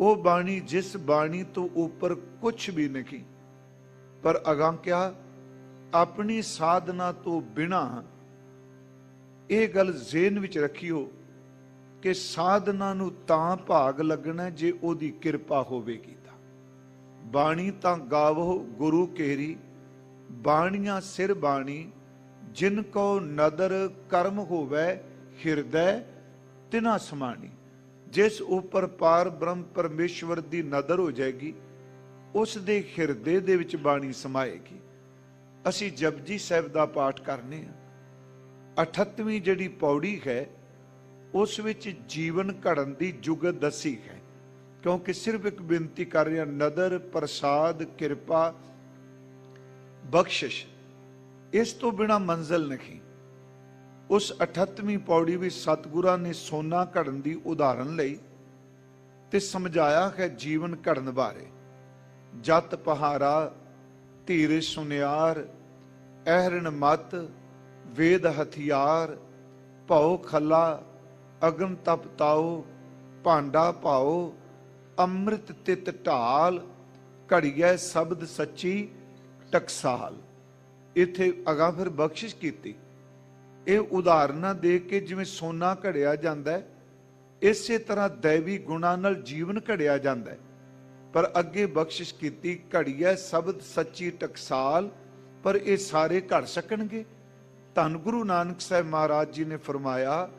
ਉਹ ਬਾਣੀ, ਜਿਸ ਬਾਣੀ ਤੋਂ ਉੱਪਰ ਕੁਝ ਵੀ ਨਹੀਂ। ਪਰ ਅਗਾਂ ਕਿਹਾ, ਆਪਣੀ ਸਾਧਨਾ ਤੋਂ ਬਿਨਾ ਇਹ ਗੱਲ ਜ਼ੇਨ ਵਿੱਚ ਰੱਖਿਓ ਕਿ ਸਾਧਨਾ ਨੂੰ ਤਾਂ ਭਾਗ ਲੱਗਣਾ ਜੇ ਉਹਦੀ ਕਿਰਪਾ ਹੋਵੇਗੀ ਤਾਂ। ਬਾਣੀ ਤਾਂ ਗਾਵੋ ਗੁਰੂ ਕੇਰੀ ਬਾਣੀਆਂ ਸਿਰ ਬਾਣੀ, ਜਿਨ ਕੋ ਨਦਰ ਕਰਮ ਹੋਵੇ ਹਿਰਦੈ ਤਿਨਾ ਸਮਾਣੀ। ਜਿਸ ਉੱਪਰ ਪਾਰ ਬ੍ਰਹਮ ਪਰਮੇਸ਼ਵਰ ਦੀ ਨਦਰ ਹੋ ਜਾਏਗੀ, ਉਸ ਦੇ ਹਿਰਦੇ ਦੇ ਵਿੱਚ ਬਾਣੀ ਸਮਾਏਗੀ। ਅਸੀਂ ਜਪਜੀ ਸਾਹਿਬ ਦਾ ਪਾਠ ਕਰਨੇ ਆ। 38ਵੀਂ ਜਿਹੜੀ ਪੌੜੀ ਹੈ, ਉਸ ਵਿੱਚ ਜੀਵਨ ਘੜਨ ਦੀ ਜੁਗਤ ਦੱਸੀ ਹੈ। ਕਿਉਂਕਿ ਸਿਰਫ ਇੱਕ ਬੇਨਤੀ ਕਰ ਰਿਹਾ, ਨਦਰ, ਪ੍ਰਸਾਦ, ਕਿਰਪਾ, ਬਖਸ਼ਿਸ਼, ਇਸ ਤੋਂ ਬਿਨਾ ਮੰਜ਼ਲ ਨਹੀਂ। ਉਸ 38ਵੀਂ ਪੌੜੀ ਵਿੱਚ ਸਤਿਗੁਰਾਂ ਨੇ ਸੋਨਾ ਘੜਨ ਦੀ ਉਦਾਹਰਨ ਲਈ ਤੇ ਸਮਝਾਇਆ ਹੈ ਜੀਵਨ ਘੜਨ ਬਾਰੇ। ਜਤ ਪਹਾਰਾ ਧੀਰ ਸੁਨਿਆਰ ਅਹਰਣ ਮਤ, ਵੇਦ ਹਥਿਆਰ, ਭਉ ਖੱਲਾ, ਅਗਨ ਤਪਤਾਓ ਭਾਂਡਾ ਪਾਓ ਅੰਮ੍ਰਿਤ ਤਿਤ ਢਾਲ, ਘੜੀਐ ਸ਼ਬਦ ਸੱਚੀ ਟਕਸਾਲ। ਇਥੇ ਅਗਾ ਫਿਰ ਬਖਸ਼ਿਸ਼ ਕੀਤੀ। ਇਹ ਉਦਾਹਰਨਾਂ ਦੇ ਕੇ ਜਿਵੇਂ ਸੋਨਾ ਘੜਿਆ ਜਾਂਦਾ ਹੈ, ਇਸੇ ਤਰ੍ਹਾਂ ਦੇਵੀ ਗੁਣਾਂ ਨਾਲ ਜੀਵਨ ਘੜਿਆ ਜਾਂਦਾ ਹੈ। ਪਰ ਅੱਗੇ ਬਖਸ਼ਿਸ਼ ਕੀਤੀ, ਘੜੀਐ ਸ਼ਬਦ ਸੱਚੀ ਟਕਸਾਲ, ਪਰ ਇਹ ਸਾਰੇ ਘੜ ਸਕਣਗੇ। ਧੰਨ ਗੁਰੂ ਨਾਨਕ ਸਾਹਿਬ ਮਹਾਰਾਜ ਜੀ ਨੇ ਫਰਮਾਇਆ,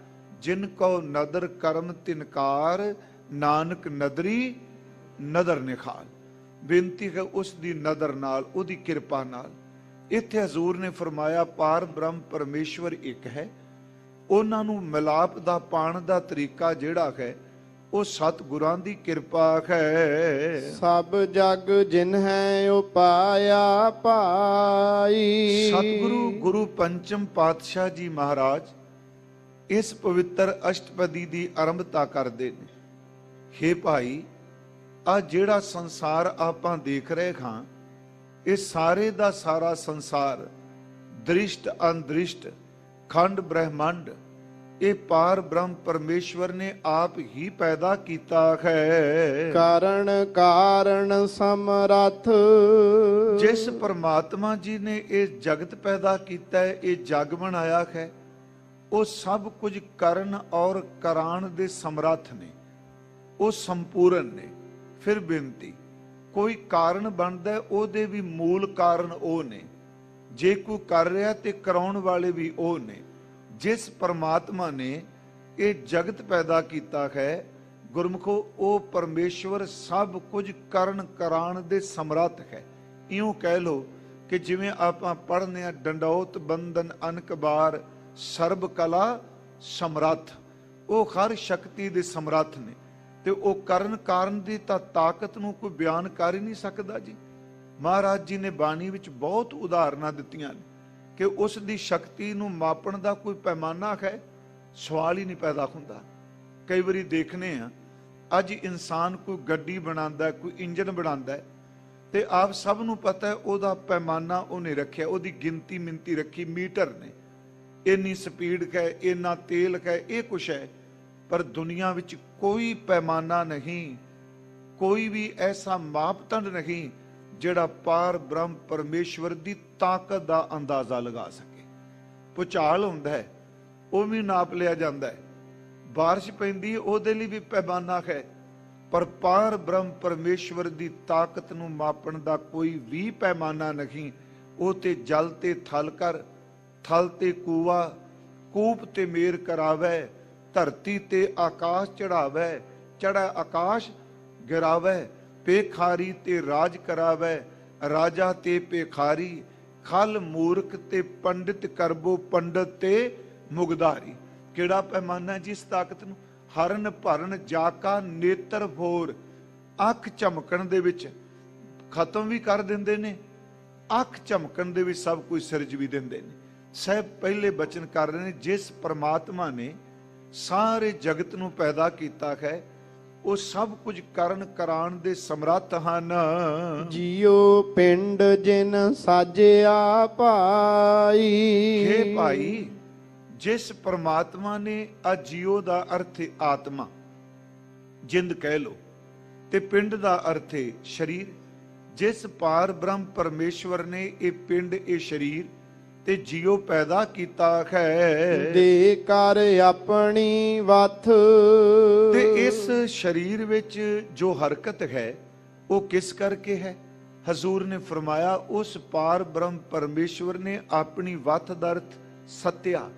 ਜਿਨ ਕੋ ਨਦਰ ਕਰਮ ਤਿਨਕਾਰ, ਨਾਨਕ ਨਦਰੀ, ਨਦਰ ਨਿਖਾਲ। ਬੇਨਤੀ ਹੈ ਉਸ ਦੀ ਨਦਰ ਨਾਲ, ਉਹਦੀ ਕਿਰਪਾ ਨਾਲ। ਇੱਥੇ ਹਜ਼ੂਰ ਨੇ ਫਰਮਾਇਆ ਪਾਰ ਬ੍ਰਹਮ ਪਰਮੇਸ਼ਵਰ ਇੱਕ ਹੈ। ਉਹਨਾਂ ਨੂੰ ਮਿਲਾਪ ਦਾ ਪਾਣ ਦਾ ਤਰੀਕਾ ਜਿਹੜਾ ਹੈ ਉਹ ਸਤਿਗੁਰਾਂ ਦੀ ਕਿਰਪਾ ਹੈ। ਸਭ ਜਗ ਜਿਨ ਹੈ ਉਪਾਇਆ ਪਾਈ ਸਤਿਗੁਰੂ ਗੁਰੂ ਪੰਚਮ ਪਾਤਸ਼ਾਹ ਜੀ ਮਹਾਰਾਜ ਇਸ ਪਵਿੱਤਰ ਅਸ਼ਟਪਦੀ ਦੀ ਆਰੰਭਤਾ ਕਰਦੇ ਨੇ। ਹੇ ਭਾਈ ਆ ਜਿਹੜਾ ਸੰਸਾਰ ਆਪਾਂ ਦੇਖ ਰਹੇ ਹਾਂ ਇਹ ਸਾਰੇ ਦਾ ਸਾਰਾ ਸੰਸਾਰ ਦ੍ਰਿਸ਼ਟ ਅੰਦ੍ਰਿਸ਼ਟ ਖੰਡ ਬ੍ਰਹਿਮੰਡ ਇਹ ਪਾਰ ਬ੍ਰਹਮ ਪਰਮੇਸ਼ਵਰ ਨੇ ਆਪ ਹੀ ਪੈਦਾ ਕੀਤਾ ਹੈ। ਕਾਰਣ ਕਾਰਣ ਸਮਰਥ। ਜਿਸ ਪਰਮਾਤਮਾ ਜੀ ਨੇ ਇਹ ਜਗਤ ਪੈਦਾ ਕੀਤਾ ਹੈ ਇਹ ਜਗ ਬਣਾਇਆ ਹੈ ਉਹ ਸਭ ਕੁਝ ਕਰਨ ਔਰ ਕਰਾਣ ਦੇ ਸਮਰੱਥ ਨੇ ਉਹ ਸੰਪੂਰਨ ਨੇ ਫਿਰ ਬੇਨਤੀ। ਕੋਈ ਕਾਰਨ ਬਣਦਾ ਉਹਦੇ ਵੀ ਮੂਲ ਕਾਰਨ ਉਹ ਨੇ। ਜੇ ਕੋਈ ਕਰ ਰਿਹਾ ਤੇ ਕਰਾਉਣ ਵਾਲੇ ਵੀ ਉਹ ਨੇ। ਜਿਸ ਪਰਮਾਤਮਾ ਨੇ ਇਹ ਜਗਤ ਪੈਦਾ ਕੀਤਾ ਹੈ, ਗੁਰਮੁਖੋ, ਉਹ ਪਰਮੇਸ਼ਵਰ ਸਭ ਕੁਝ ਕਰਨ ਕਰਾਣ ਦੇ ਸਮਰੱਥ ਹੈ। ਇਉਂ ਕਹਿ ਲੋ ਕਿ ਜਿਵੇਂ ਆਪਾਂ ਪੜ੍ਹਨੇ ਆ ਡੰਡੌਤ ਬੰਧਨ ਅਨਕਬਾਰ ਸਰਬ ਕਲਾ ਸਮਰੱਥ। ਉਹ ਹਰ ਸ਼ਕਤੀ ਦੇ ਸਮਰੱਥ ਨੇ। ਤੇ ਉਹ ਕਰਨ ਕਾਰਨ ਦੀ ਤਾਂ ਤਾਕਤ ਨੂੰ ਕੋਈ ਬਿਆਨ ਕਰ ਹੀ ਨਹੀਂ ਸਕਦਾ ਜੀ। ਮਹਾਰਾਜ ਜੀ ਨੇ ਬਾਣੀ ਵਿੱਚ ਬਹੁਤ ਉਦਾਹਰਨਾਂ ਦਿੱਤੀਆਂ ਨੇ ਕਿ ਉਸ ਦੀ ਸ਼ਕਤੀ ਨੂੰ ਮਾਪਣ ਦਾ ਕੋਈ ਪੈਮਾਨਾ ਹੈ, ਸਵਾਲ ਹੀ ਨਹੀਂ ਪੈਦਾ ਹੁੰਦਾ। ਕਈ ਵਾਰੀ ਦੇਖਨੇ ਆ, ਅੱਜ ਇਨਸਾਨ ਕੋਈ ਗੱਡੀ ਬਣਾਉਂਦਾ, ਕੋਈ ਇੰਜਨ ਬਣਾਉਂਦਾ ਹੈ ਤੇ ਆਪ ਸਭ ਨੂੰ ਪਤਾ ਹੈ ਉਹਦਾ ਪੈਮਾਨਾ ਉਹਨੇ ਰੱਖਿਆ, ਉਹਦੀ ਗਿਣਤੀ ਮਿੰਤੀ ਰੱਖੀ, ਮੀਟਰ ਨੇ। ਇੰਨੀ ਸਪੀਡ ਹੈ, ਇੰਨਾ ਤੇਲ ਹੈ, ਇਹ ਕੁਛ ਹੈ। ਪਰ ਦੁਨੀਆ ਵਿੱਚ ਕੋਈ ਪੈਮਾਨਾ ਨਹੀਂ, ਕੋਈ ਵੀ ਐਸਾ ਮਾਪਦੰਡ ਨਹੀਂ ਜਿਹੜਾ ਪਾਰ ਬ੍ਰਹਮ ਪਰਮੇਸ਼ਵਰ ਦੀ ਤਾਕਤ ਦਾ ਅੰਦਾਜ਼ਾ ਲਗਾ ਸਕੇ। ਪੁਚਾਲ ਹੁੰਦਾ ਹੈ, ਉਹ ਵੀ ਨਾਪ ਲਿਆ ਜਾਂਦਾ ਹੈ। ਬਾਰਿਸ਼ ਪੈਂਦੀ ਹੈ, ਉਹਦੇ ਲਈ ਵੀ ਪੈਮਾਨਾ ਹੈ, ਪਰ ਪਾਰ ਬ੍ਰਹਮ ਪਰਮੇਸ਼ਵਰ ਦੀ ਤਾਕਤ ਨੂੰ ਮਾਪਣ ਦਾ ਕੋਈ ਵੀ ਪੈਮਾਨਾ ਨਹੀਂ। ਉਹ ਤੇ ਜਲ ਤੇ ਥਲ ਕਰ, ਥਲ ਤੇ ਕੂਆ, ਕੂਪ ਤੇ ਮੇਰ ਕਰਾਵੇ ਧਰਤੀ ਤੇ ਆਕਾਸ਼ ਚੜਾਵੇ ਚੜਾ ਆਕਾਸ਼ ਗਿਰਾਵੇ ਪੇਖਾਰੀ ਤੇ ਰਾਜ ਕਰਾਵੇ, ਰਾਜਾ ਤੇ ਪੇਖਾਰੀ ਖਲ ਮੂਰਖ ਤੇ ਪੰਡਿਤ ਕਰਬੋ ਪੰਡਤ ਤੇ ਮੁਗਦਾਰੀ ਕਿਹੜਾ ਪੈਮਾਨਾ ਜਿਸ ਤਾਕਤ ਨੂੰ? ਹਰਨ ਭਰਨ ਜਾਕਾ ਨੇਤਰ ਭੋਰ। ਅੱਖ ਚਮਕਣ ਦੇ ਵਿੱਚ ਖਤਮ ਵੀ ਕਰ ਦਿੰਦੇ ਨੇ, ਅੱਖ ਚਮਕਣ ਦੇ ਵਿੱਚ ਸਭ ਕੁਝ ਸਿਰਜ ਵੀ ਦਿੰਦੇ ਨੇ। ਸਹਿਬ ਪਹਿਲੇ ਬਚਨ ਕਰ ਰਹੇ ਨੇ, ਜਿਸ ਪਰਮਾਤਮਾ ਨੇ ਸਾਰੇ ਜਗਤ ਨੂੰ ਪੈਦਾ ਕੀਤਾ ਹੈ ਉਹ ਸਭ ਕੁਝ ਕਰਨ ਕਰਾਣ ਦੇ ਸਮਰੱਥ ਹਨ। ਜੀਉ ਪਿੰਡ ਜਿਨ ਸਾਜਿਆ ਭਾਈ। ਹੇ ਭਾਈ ਜਿਸ ਪ੍ਰਮਾਤਮਾ ਨੇ ਆ ਜੀਉ ਦਾ ਅਰਥ ਆਤਮਾ ਜਿੰਦ ਕਹਿ ਲੋ ਤੇ ਪਿੰਡ ਦਾ ਅਰਥ ਹੈ ਸਰੀਰ ਜਿਸ ਪਾਰ ਬ੍ਰਹਮ ਪਰਮੇਸ਼ਵਰ ਨੇ ਇਹ ਪਿੰਡ ਇਹ ਸਰੀਰ ਤੇ ਜੀਉ ਪੈਦਾ ਕੀਤਾ ਹੈ। ਦੇ ਕਰ ਆਪਣੀ ਵਥ। ਤੇ ਇਸ ਸਰੀਰ ਵਿੱਚ ਜੋ ਹਰਕਤ ਹੈ ਉਹ ਕਿਸ ਕਰਕੇ ਹੈ? ਹਜ਼ੂਰ ਨੇ ਫਰਮਾਇਆ ਉਸ ਪਾਰ ਬ੍ਰਹਮ ਪਰਮੇਸ਼ਵਰ ਨੇ ਆਪਣੀ ਵਥ ਦਰਥ ਸਤਿਆ।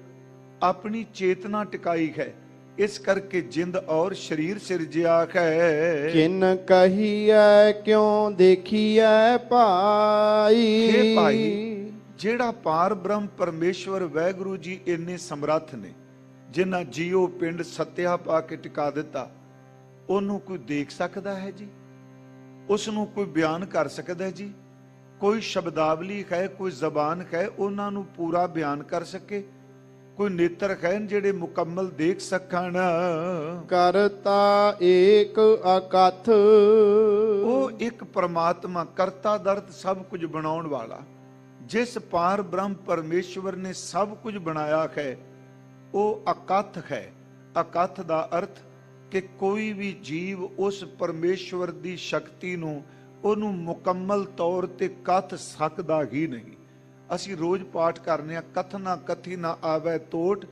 ਆਪਣੀ ਚੇਤਨਾ ਟਿਕਾਈ ਹੈ। ਇਸ ਕਰਕੇ ਜਿੰਦ ਔਰ ਸਰੀਰ ਸਿਰਜਿਆ ਹੈ। ਕਿਨ ਕਹੀਐ ਕਿਉ ਦੇਖੀਐ ਭਾਈ? ਹੇ ਭਾਈ ਜਿਹੜਾ ਪਾਰ ਬ੍ਰਹਮ ਪਰਮੇਸ਼ਵਰ ਵੈਗੁਰੂ ਜੀ ਇੰਨੇ ਸਮਰੱਥ ਨੇ ਜਿਨ੍ਹਾਂ ਜੀਓ ਪਿੰਡ ਸੱਤਿਆ ਪਾ ਕੇ ਟਿਕਾ ਦਿੱਤਾ ਉਹਨੂੰ ਕੋਈ ਦੇਖ ਸਕਦਾ ਹੈ ਜੀ? ਉਸ ਨੂੰ ਕੋਈ ਬਿਆਨ ਕਰ ਸਕਦਾ ਹੈ ਜੀ? ਕੋਈ ਸ਼ਬਦਾਵਲੀ ਹੈ ਕੋਈ ਜ਼ਬਾਨ ਹੈ ਉਹਨਾਂ ਨੂੰ ਪੂਰਾ ਬਿਆਨ ਕਰ ਸਕੇ? ਕੋਈ ਨੇਤਰ ਹੈ ਜਿਹੜੇ ਮੁਕੰਮਲ ਦੇਖ ਸਕਣ? ਕਰਤਾ ਏਕ ਅਕਥ। ਉਹ ਇੱਕ ਪ੍ਰਮਾਤਮਾ ਕਰਤਾ ਦਰਤ ਸਭ ਕੁਝ ਬਣਾਉਣ ਵਾਲਾ। ਜਿਸ ਪਾਰ ਬ੍ਰਹਮ ਪਰਮੇਸ਼ਵਰ ਨੇ ਸਭ ਕੁਝ ਬਣਾਇਆ ਹੈ, ਉਹ ਅਕਥ ਹੈ। ਅਕਥ ਦਾ ਅਰਥ ਕਿ ਕੋਈ ਵੀ ਜੀਵ ਉਸ ਪਰਮੇਸ਼ਵਰ ਦੀ ਸ਼ਕਤੀ ਨੂੰ ਉਹਨੂੰ ਮੁਕੰਮਲ ਤੌਰ ਤੇ ਕਥ ਸਕਦਾ ਹੀ ਨਹੀਂ। ਅਸੀਂ ਰੋਜ਼ ਪਾਠ ਕਰਨੇ ਆ ਕਥਨਾ ਕਥੀ ਨਾ ਆਵੇ ਤੋਟ,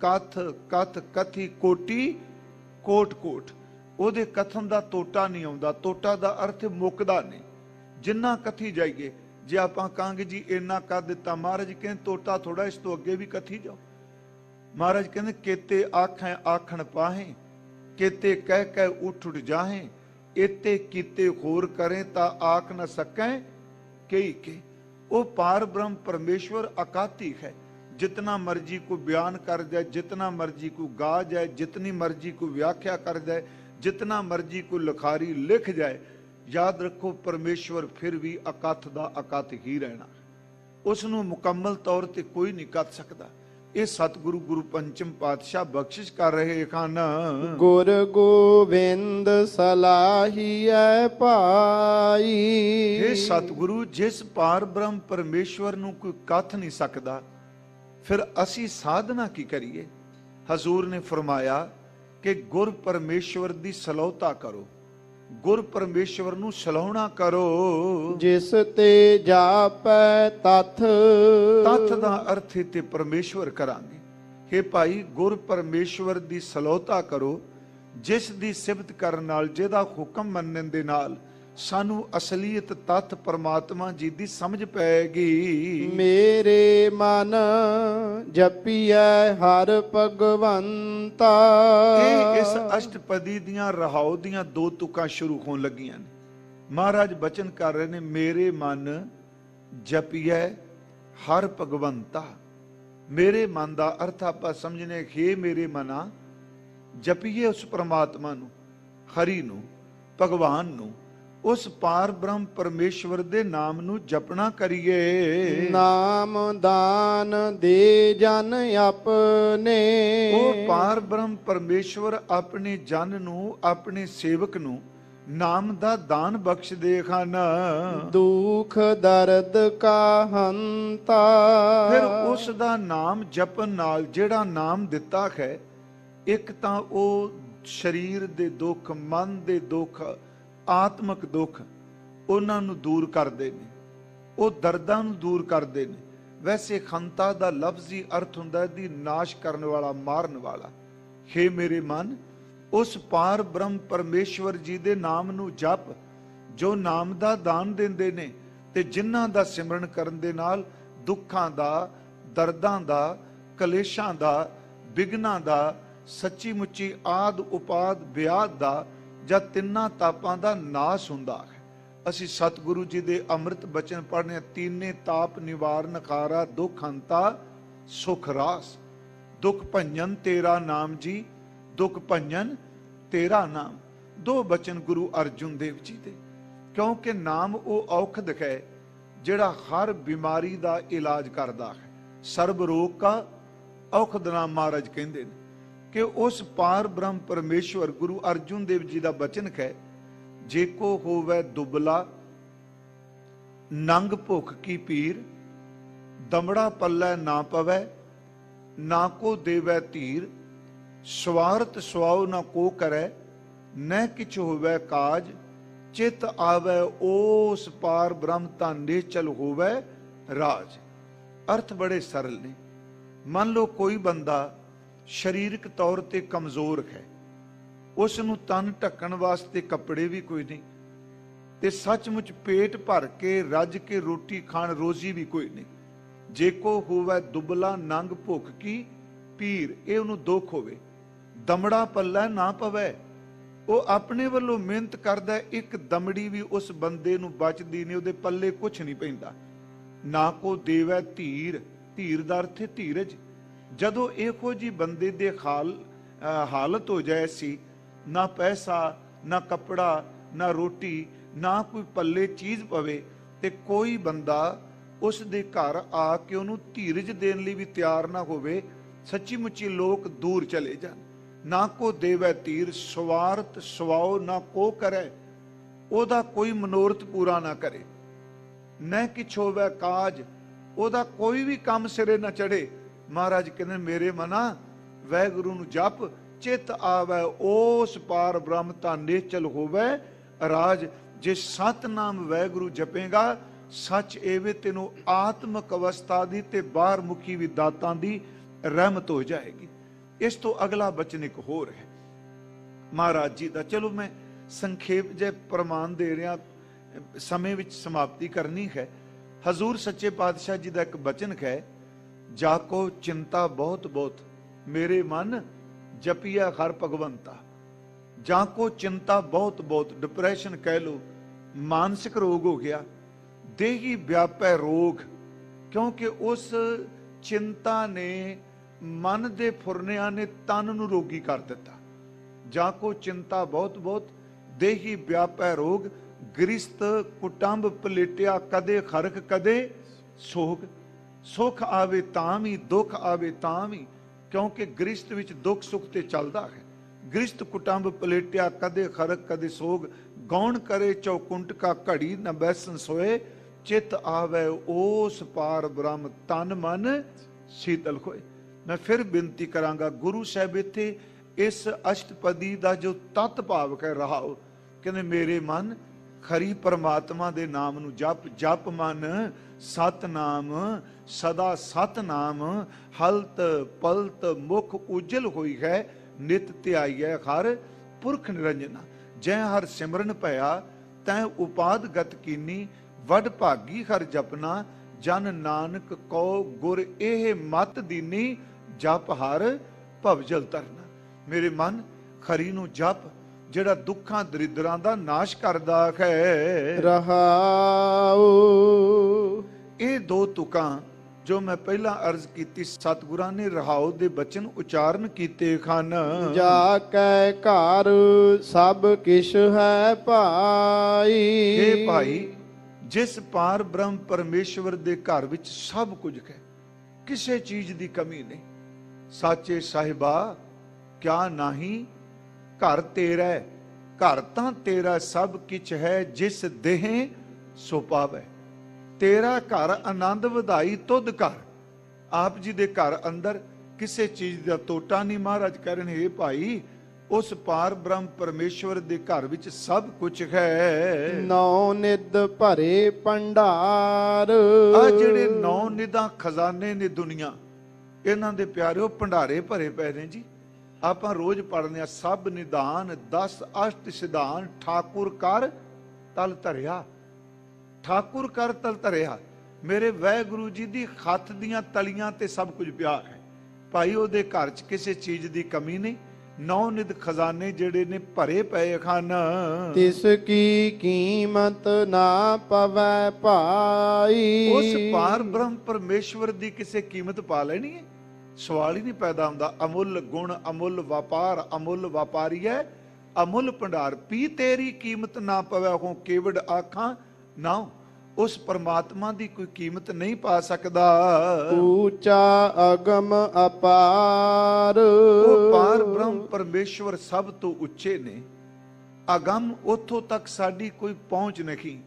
ਕਥ ਕਥ ਕਥੀ ਕੋਟੀ, ਕੋਟ ਕੋਟ। ਉਹਦੇ ਕਥਨ ਦਾ ਤੋਟਾ ਨਹੀਂ ਆਉਂਦਾ। ਤੋਟਾ ਦਾ ਅਰਥ ਮੁੱਕਦਾ ਨਹੀਂ। ਜਿੰਨਾ ਕਥੀ ਜਾਈਏ ਜੇ ਆਪਾਂ ਕਹਾਂਗੇ ਜੀ ਇੰਨਾ ਕਰ ਦਿੱਤਾ, ਮਹਾਰਾਜ ਕਹਿੰਦੇ ਤੋਟਾ ਥੋੜਾ ਇਸ ਤੋਂ ਅੱਗੇ ਵੀ ਕਥੀ ਜਾਓ। ਮਹਾਰਾਜ ਕਹਿੰਦੇ ਕੇਤੇ ਆਖਾਂ ਆਖਣ ਪਾਹੇ, ਕੇਤੇ ਕਹਿ ਕਹਿ ਉਠ ਉਠ ਜਾਹੇ ਇਤੇ ਕੀਤੇ ਹੋਰ ਕਰੇ ਤਾਂ ਆਖ ਨਾ ਸਕੈ ਕਈ ਕੇ। ਉਹ ਪਾਰ ਬ੍ਰਹਮ ਪਰਮੇਸ਼ਵਰ ਅਕਾਤੀ ਹੈ। ਜਿਤਨਾ ਮਰਜ਼ੀ ਕੋ ਬਿਆਨ ਕਰ ਜਾਏ, ਜਿਤਨਾ ਮਰਜ਼ੀ ਕੋ ਗਾ ਜਾਏ, ਜਿਤਨੀ ਮਰਜ਼ੀ ਕੋ ਵਿਆਖਿਆ ਕਰ ਜਾਏ, ਜਿਤਨਾ ਮਰਜ਼ੀ ਕੋ ਲਖਾਰੀ ਲਿਖ ਜਾਏ ਯਾਦ ਰੱਖੋ ਪਰਮੇਸ਼ਵਰ ਫਿਰ ਵੀ ਅਕਥ ਦਾ ਅਕਥ ਹੀ ਰਹਿਣਾ। ਉਸ ਨੂੰ ਮੁਕੰਮਲ ਤੌਰ ਤੇ ਕੋਈ ਨਹੀਂ ਕਰ ਸਕਦਾ। ਇਹ ਸਤਿਗੁਰੂ ਗੁਰੂ ਪੰਚਮ ਪਾਤਸ਼ਾਹ ਬਖਸ਼ਿਸ਼ ਕਰ ਰਹੇ ਹਨ। ਗੁਰ ਗੋਬਿੰਦ ਸਲਾਹੀਐ ਭਾਈ। ਇਹ ਸਤਿਗੁਰੂ ਜਿਸ ਪਾਰ ਬ੍ਰਹਮ ਪਰਮੇਸ਼ਵਰ ਨੂੰ ਕੋਈ ਕੱਥ ਨਹੀਂ ਸਕਦਾ ਫਿਰ ਅਸੀਂ ਸਾਧਨਾ ਕੀ ਕਰੀਏ? ਹਜ਼ੂਰ ਨੇ ਫਰਮਾਇਆ ਕਿ ਗੁਰ ਪਰਮੇਸ਼ਵਰ ਦੀ ਸਲੋਤਾ ਕਰੋ। ਗੁਰ ਪਰਮੇਸ਼ਵਰ ਨੂੰ ਸਲਾਹਣਾ ਕਰੋ। ਜਿਸ ਤੇ ਜਾਪੈ ਤਥ। ਤੱਥ ਦਾ ਅਰਥ ਤੇ ਪਰਮੇਸ਼ਵਰ ਕਰਾਂਗੇ। हे ਭਾਈ ਗੁਰ ਪਰਮੇਸ਼ਵਰ ਦੀ ਸਲੋਤਾ ਕਰੋ ਜਿਸ ਦੀ ਸਿਫਤ ਕਰਨ ਨਾਲ ਜਿਹਦਾ ਹੁਕਮ ਮੰਨਣ ਦੇ ਨਾਲ ਸਾਨੂੰ ਅਸਲੀਅਤ ਤੱਥ ਪਰਮਾਤਮਾ ਜੀ ਦੀ ਸਮਝ ਪੈਗੀ ਮੇਰੇ ਮਨ ਜਪੀਐ ਹਰ ਭਗਵੰਤਾ। ਇਹ ਇਸ ਅਸ਼ਟਪਦੀ ਦੀਆਂ ਰਹਾਉ ਦੀਆਂ ਦੋ ਤੁਕਾਂ ਸ਼ੁਰੂ ਹੋਣ ਲੱਗੀਆਂ ਨੇ। ਮਹਾਰਾਜ ਬਚਨ ਕਰ ਰਹੇ ਨੇ ਮੇਰੇ ਮਨ ਜਪੀਐ ਹਰ ਭਗਵੰਤਾ। ਮੇਰੇ ਮਨ ਦਾ ਅਰਥ ਆਪਾਂ ਸਮਝਨੇ ਖੇ ਮੇਰੇ ਮਨਾ ਜਪੀਏ ਉਸ ਪ੍ਰਮਾਤਮਾ ਨੂੰ ਹਰੀ ਨੂੰ ਭਗਵਾਨ ਨੂੰ ਉਸ ਪਾਰ ਬ੍ਰਹਮ ਪਰਮੇਸ਼ਵਰ ਦੇ ਨਾਮ ਨੂੰ ਜਪਣਾ ਕਰੀਏ। ਨਾਮ ਦਾਨ ਦੇ ਜਨ ਆਪਣੇ। ਉਹ ਪਾਰ ਬ੍ਰਹਮ ਪਰਮੇਸ਼ਵਰ ਆਪਣੇ ਜਨ ਨੂੰ ਆਪਣੇ ਸੇਵਕ ਨੂੰ ਨਾਮ ਦਾ ਦਾਨ ਬਖਸ਼ਦੇ ਹਨ। ਦੁਖ ਦਰਦ ਕਾ ਹੰਤਾ ਫਿਰ ਉਸ ਦਾ ਨਾਮ ਜਪਣ ਨਾਲ ਜਿਹੜਾ ਨਾਮ ਦਿੱਤਾ ਹੈ ਇੱਕ ਤਾਂ ਉਹ ਸਰੀਰ ਦੇ ਦੁੱਖ ਮਨ ਦੇ ਦੁੱਖ ਆਤਮਿਕ ਦੁੱਖ ਉਹਨਾਂ ਨੂੰ ਦੂਰ ਕਰਦੇ ਨੇ, ਉਹ ਦਰਦਾਂ ਨੂੰ ਦੂਰ ਕਰਦੇ ਨੇ। ਵੈਸੇ ਖੰਤਾ ਦਾ ਲਫ਼ਜ਼ੀ ਅਰਥ ਹੁੰਦਾ ਹੈ ਦੀ ਨਾਸ਼ ਕਰਨ ਵਾਲਾ, ਮਾਰਨ ਵਾਲਾ। ਹੇ ਮੇਰੇ ਮਨ, ਉਸ ਪਾਰ ਬ੍ਰਹਮ ਪਰਮੇਸ਼ਵਰ ਜੀ ਦੇ ਨਾਮ ਨੂੰ ਜਪ, ਜੋ ਨਾਮ ਦਾ ਦਾਨ ਦਿੰਦੇ ਨੇ ਤੇ ਜਿਨ੍ਹਾਂ ਦਾ ਸਿਮਰਨ ਕਰਨ ਦੇ ਨਾਲ ਦੁੱਖਾਂ ਦਾ, ਦਰਦਾਂ ਦਾ, ਕਲੇਸ਼ਾਂ ਦਾ ਵਿਗਨਾਂ ਦਾ, ਸੱਚੀ ਮੁੱਚੀ ਆਦ ਉਪਾਦ ਵਿਆਦ ਦਾ ਜਾਂ ਤਿੰਨਾਂ ਤਾਪਾਂ ਦਾ ਨਾਸ ਹੁੰਦਾ ਹੈ। ਅਸੀਂ ਸਤਿਗੁਰੂ ਜੀ ਦੇ ਅੰਮ੍ਰਿਤ ਬਚਨ ਪੜ੍ਹਨੇ ਤੀਨੇ ਤਾਪ ਨਿਵਾਰਨ ਦੁਖ ਹੰਤਾ ਸੁਖ ਰਾਸ। ਦੁਖ ਭੰਜਨ ਤੇਰਾ ਨਾਮ ਜੀ, ਦੁਖ ਭੰਜਨ ਤੇਰਾ ਨਾਮ। ਦੋ ਬਚਨ ਗੁਰੂ ਅਰਜੁਨ ਦੇਵ ਜੀ ਦੇ, ਕਿਉਂਕਿ ਨਾਮ ਉਹ ਔਖਦ ਹੈ ਜਿਹੜਾ ਹਰ ਬਿਮਾਰੀ ਦਾ ਇਲਾਜ ਕਰਦਾ ਹੈ। ਸਰਬ ਰੋਗ ਕਾ ਔਖਦ ਨਾਮ ਮਹਾਰਾਜ ਕਹਿੰਦੇ ਨੇ। ਕਿ ਉਸ ਪਾਰ ਬ੍ਰਹਮ ਪਰਮੇਸ਼ਵਰ ਗੁਰੂ ਅਰਜੁਨ ਦੇਵ ਜੀ ਦਾ ਬਚਨ ਹੈ, ਜੇ ਕੋ ਹੋਵੇ ਦੁਬਲਾ, ਨੰਗ ਭੁਖ ਕੀ ਪੀਰ, ਦਮੜਾ ਪੱਲੇ ਨਾ ਪਵੇ, ਨਾ ਕੋ ਦੇਵੈ ਧੀਰ ਸਵਾਰਤ ਸਵਾਉ ਨਾ ਕੋ ਕਰੈ, ਨਹਿ ਕਿਛ ਹੋਵੇ ਕਾਜ, ਚਿਤ ਆਵੇ ਉਸ ਪਾਰ ਬ੍ਰਹਮ ਤਾਂ ਚਲ ਹੋਵੇ ਰਾਜ। ਅਰਥ ਬੜੇ ਸਰਲ ਨੇ। ਮੰਨ ਲਓ ਕੋਈ ਬੰਦਾ ਸਰੀਰਕ ਤੌਰ ਤੇ ਕਮਜ਼ੋਰ ਹੈ। ਉਸ ਨੂੰ ਤਨ ਢੱਕਣ ਵਾਸਤੇ ਕੱਪੜੇ ਵੀ ਕੋਈ ਨਹੀਂ ਤੇ ਸੱਚਮੁੱਚ ਪੇਟ ਭਰ ਕੇ, ਰੱਜ ਕੇ ਰੋਟੀ ਖਾਣ ਰੋਜ਼ੀ ਵੀ ਕੋਈ ਨਹੀਂ। ਜੇ ਕੋ ਹੋਵੇ ਦੁਬਲਾ ਨੰਗ ਭੁੱਖ ਕੀ ਪੀਰ, ਇਹ ਉਹਨੂੰ ਦੁੱਖ ਹੋਵੇ। ਦਮੜਾ ਪੱਲਾ ਨਾ ਪਵੇ। ਉਹ ਆਪਣੇ ਵੱਲੋਂ ਮਿਹਨਤ ਕਰਦਾ ਇੱਕ ਦਮੜੀ ਵੀ ਉਸ ਬੰਦੇ ਨੂੰ ਬਚਦੀ ਨਹੀਂ, ਉਹਦੇ ਪੱਲੇ ਕੁਝ ਨਹੀਂ ਪੈਂਦਾ। ਨਾ ਕੋ ਦੇਵੈ ਧੀਰ ਧੀਰ ਦਾ ਅਰਥ ਹੈ ਧੀਰਜ। ਜਦੋਂ ਇਹੋ ਜੀ ਬੰਦੇ ਦੇ ਹਾਲ ਹਾਲਤ ਹੋ ਜਾਏ ਸੀ, ਨਾ ਪੈਸਾ, ਨਾ ਕੱਪੜਾ, ਨਾ ਰੋਟੀ, ਨਾ ਕੋਈ ਪੱਲੇ ਚੀਜ਼ ਪਵੇ, ਤੇ ਕੋਈ ਬੰਦਾ ਉਸ ਦੇ ਘਰ ਆ ਕੇ ਉਹਨੂੰ ਧੀਰਜ ਦੇਣ ਲਈ ਵੀ ਤਿਆਰ ਨਾ ਹੋਵੇ ਸੱਚੀ ਮੁੱਚੀ ਲੋਕ ਦੂਰ ਚਲੇ ਜਾਣ। ਨਾ ਕੋ ਦੇਵੈ ਤੀਰ, ਸਵਾਰਥ ਸਵਾਉ ਨਾ ਕੋ ਕਰੈ, ਉਹਦਾ ਕੋਈ ਮਨੋਰਥ ਪੂਰਾ ਨਾ ਕਰੇ। ਨਾ ਕਿਛ ਹੋਵੇ ਕਾਜ, ਉਹਦਾ ਕੋਈ ਵੀ ਕੰਮ ਸਿਰੇ ਨਾ ਚੜੇ ਮਹਾਰਾਜ ਕਹਿੰਦੇ, ਮੇਰੇ ਮਨਾ ਵੈਗੁਰੂ ਨੂੰ ਜਪ, ਚਿਤ ਆਵੇ ਉਸ ਪਾਰ ਬ੍ਰਹਮ ਤਾਂ ਨਿਚਲ ਹੋਵੇ। ਰਾਜ, ਜੇ ਸਤਨਾਮ ਵੈਗੁਰੂ ਜਪੇਗਾ, ਸੱਚ ਏਵੇਂ ਤੈਨੂੰ ਆਤਮਕ ਅਵਸਥਾ ਦੀ ਤੇ ਬਾਹਰ ਮੁਖੀ ਵੀ ਦਾਤਾਂ ਦੀ ਰਹਿਮਤ ਹੋ ਜਾਏਗੀ। ਇਸ ਤੋਂ ਅਗਲਾ ਬਚਨ ਇੱਕ ਹੋਰ ਹੈ। ਮਹਾਰਾਜ ਜੀ ਦਾ, ਚਲੋ ਮੈਂ ਸੰਖੇਪ ਜੇ ਪ੍ਰਮਾਣ ਦੇ ਰਿਹਾ, ਸਮੇਂ ਵਿੱਚ ਸਮਾਪਤੀ ਕਰਨੀ ਹੈ। ਹਜ਼ੂਰ ਸੱਚੇ ਪਾਤਸ਼ਾਹ ਜੀ ਦਾ ਇੱਕ ਬਚਨ ਹੈ ਜਾ ਕੋ ਚਿੰਤਾ ਬਹੁਤ ਬਹੁਤ, ਮੇਰੇ ਮਨ ਜਪੀਆ ਹਰ ਭਗਵੰਤਾ। ਜਾਂ ਕੋ ਚਿੰਤਾ ਬਹੁਤ ਬਹੁਤ ਡਿਪਰੈਸ਼ਨ ਕਹਿ ਲੋ ਮਾਨਸਿਕ ਰੋਗ ਹੋ ਗਿਆ, ਦੇਹੀ ਵਿਆਪੈ ਰੋਗ, ਕਿਉਂਕਿ ਉਸ ਚਿੰਤਾ ਨੇ ਮਨ ਦੇ ਫੁਰਨਿਆਂ ਨੇ ਤਨ ਨੂੰ ਰੋਗੀ ਕਰ ਦਿੱਤਾ। ਜਾਂ ਕੋ ਚਿੰਤਾ ਬਹੁਤ ਬਹੁਤ, ਦੇਹੀ ਵਿਆਪੈ ਰੋਗ, ਗ੍ਰਿਸਤ ਕੁਟੰਬ ਪਲੇਟਿਆ ਕਦੇ ਖਰਕ ਕਦੇ ਸੋਗ। ਸੁਖ ਆਵੇ ਤਾਂ ਵੀ, ਦੁੱਖ ਆਵੇ ਤਾਂ ਵੀ, ਕਿਉਂਕਿ ਗ੍ਰਿਸਤ ਵਿੱਚ ਦੁੱਖ ਸੁਖ ਤੇ ਚੱਲਦਾ ਹੈ। ਗ੍ਰਿਸਤ ਕੁਟੰਬ ਪਲੇਟਿਆ, ਕਦੇ ਖਰਕ, ਕਦੇ ਸੋਗ, ਗੌਣ ਕਰੇ ਚੌਕੁੰਟ ਕਾ ਘੜੀ ਨ ਬੈਸਨ ਸੋਏ, ਚਿਤ ਆਵੇ ਉਸ ਪਾਰ ਬ੍ਰਹਮ ਤਨ ਮਨ ਸ਼ੀਤਲ ਹੋਏ। ਮੈਂ ਫਿਰ ਬੇਨਤੀ ਕਰਾਂਗਾ, ਗੁਰੂ ਸਾਹਿਬ ਇੱਥੇ ਇਸ ਅਸ਼ਟਪਦੀ ਦਾ ਜੋ ਤਤ ਭਾਵ ਕਹਿ ਰਹਾ ਹੋ ਕਹਿੰਦੇ ਮੇਰੇ ਮਨ ਖਰੀ ਪਰਮਾਤਮਾ ਦੇ ਨਾਮ ਨੂੰ ਜਪ ਜਪ ਮਨ ਸਤਨਾਮ, ਸਦਾ ਸਤ ਨਾਮ ਹਲਤ ਪਲਤ ਮੁਖ ਉਜਲ ਹੋਈ ਹੈ, ਨਿਤ ਧਿਆਈਐ ਹਰ ਪੁਰਖ ਨਿਰੰਜਨਾ। ਜੈ ਹਰ ਸਿਮਰਨ ਭਇਆ, ਤੈ ਉਪਾਦ ਗਤ ਕੀਨੀ, ਵਡ ਭਾਗੀ ਹਰ ਜਪਨਾ, ਜਨ ਨਾਨਕ ਕੋ ਗੁਰ ਇਹ ਮਤ ਦੀਨੀ, ਜਪ ਹਰ ਭਵਜਲ ਤਰਨਾ ਮੇਰੇ ਮਨ ਖਰੀ ਨੂੰ ਜਪ ਜਿਹੜਾ ਦੁੱਖਾਂ ਦਰਿਦਰਾਂ ਦਾ ਨਾਸ਼ ਕਰਦਾ ਹੈ। ਰਹਾਉ। ਇਹ ਦੋ ਤੁਕਾਂ ਜੋ ਮੈਂ ਪਹਿਲਾਂ ਅਰਜ਼ ਕੀਤੀ ਸਤਿਗੁਰਾਂ ਨੇ ਰਹਾਉ ਦੇ ਬਚਨ ਉਚਾਰਨ ਕੀਤੇ ਖਨ ਜਾ ਕੈ ਘਰ ਸਭ ਕਿਛ ਹੈ ਭਾਈ। ਇਹ ਭਾਈ ਜਿਸ ਪਾਰ ਬ੍ਰਹਮ ਪਰਮੇਸ਼ਵਰ ਦੇ ਘਰ ਵਿੱਚ ਸਭ ਕੁਝ ਹੈ ਕਿਸੇ ਚੀਜ਼ ਦੀ ਕਮੀ ਨਹੀਂ। ਸਾਚੇ ਸਾਹਿਬਾ ਕਿਆ ਨਹੀਂ ਘਰ ਤੇਰਾ ਹੈ। ਘਰ ਤਾਂ ਤੇਰਾ ਸਭ ਕਿਛ ਹੈ ਜਿਸ ਦੇਹ ਸੋ ਪਾਵੇ। ਤੇਰਾ ਘਰ ਆਨੰਦ ਵਧਾਈ ਤੁਧ ਘਰ। ਆਪ ਜੀ ਦੇ ਘਰ ਅੰਦਰ ਕਿਸੇ ਚੀਜ਼ ਦਾ ਟੋਟਾ ਨਹੀਂ ਮਹਾਰਾਜ ਕਹਿ ਰਹੇ ਨੇ ਇਹ ਭਾਈ ਉਸ ਪਾਰ ਬ੍ਰਹਮ ਪਰਮੇਸ਼ਵਰ ਦੇ ਘਰ ਵਿੱਚ ਸਭ ਕੁਝ ਹੈ। ਨੌ ਨਿਦ ਭਰੇ ਭੰਡਾਰ। ਆ ਜਿਹੜੇ ਨੌ ਨਿਦਾਂ ਖਜ਼ਾਨੇ ਨੇ ਦੁਨੀਆ ਇਹਨਾਂ ਦੇ ਪਿਆਰਿਓ ਭੰਡਾਰੇ ਭਰੇ ਪਏ ਨੇ ਜੀ। ਆਪਾਂ ਰੋਜ਼ ਪੜ੍ਹਦੇ ਆ ਸਭ ਨਿਦਾਨ 10 ਅਸ਼ਟ ਸਿਧਾਨ ਠਾਕੁਰ ਕਰ ਤਲ ਧਰਿਆ। ਠਾਕੁਰ ਕਰ ਤਲ ਧਰਿਆ। ਮੇਰੇ ਵਾਹਿਗੁਰੂ ਜੀ ਦੀ ਹੱਥ ਦੀਆਂ ਤਲੀਆਂ ਤੇ ਸਭ ਕੁਝ ਪਿਆ ਹੈ। ਭਾਈ ਉਹਦੇ ਘਰ 'ਚ ਕਿਸੇ ਚੀਜ਼ ਦੀ ਕਮੀ ਨਹੀਂ। ਨੌ ਨਿਦ ਖਜ਼ਾਨੇ ਜਿਹੜੇ ਨੇ ਭਰੇ ਪਏ ਹਨ। ਤਿਸ ਕੀ ਕੀਮਤ ਨਾ ਪਵੈ ਭਾਈ। ਉਸ ਪਾਰ ਬ੍ਰਹਮ ਪਰਮੇਸ਼ਵਰ ਦੀ ਕਿਸੇ ਕੀਮਤ ਪਾ ਲੈਣੀ ਹੈ? ਸਵਾਲ ਹੀ ਨਹੀਂ ਪੈਦਾ ਹੁੰਦਾ। ਅਮੁੱਲ ਗੁਣ ਅਮੁੱਲ ਵਪਾਰ ਅਮੁੱਲ ਵਪਾਰੀ ਹੈ। ਅਮੁੱਲ ਭੰਡਾਰ ਪੀ ਤੇਰੀ ਕੀਮਤ ਨਾ ਪਵੇ ਹੋ ਕੇਵੜ ਆਖਾਂ ਨਾ। ਉਸ ਪਰਮਾਤਮਾ ਦੀ ਕੋਈ ਕੀਮਤ ਨਹੀਂ ਪਾ ਸਕਦਾ। ਊਚਾ ਅਗਮ ਅਪਾਰ। ਉਹ ਪਾਰ ਬ੍ਰਹਮ ਪਰਮੇਸ਼ਵਰ ਸਭ ਤੋਂ ਉੱਚੇ ਨੇ। ਅਗੰਮ ਉਥੋਂ ਤੱਕ ਸਾਡੀ ਕੋਈ ਪਹੁੰਚ ਨਹੀਂ।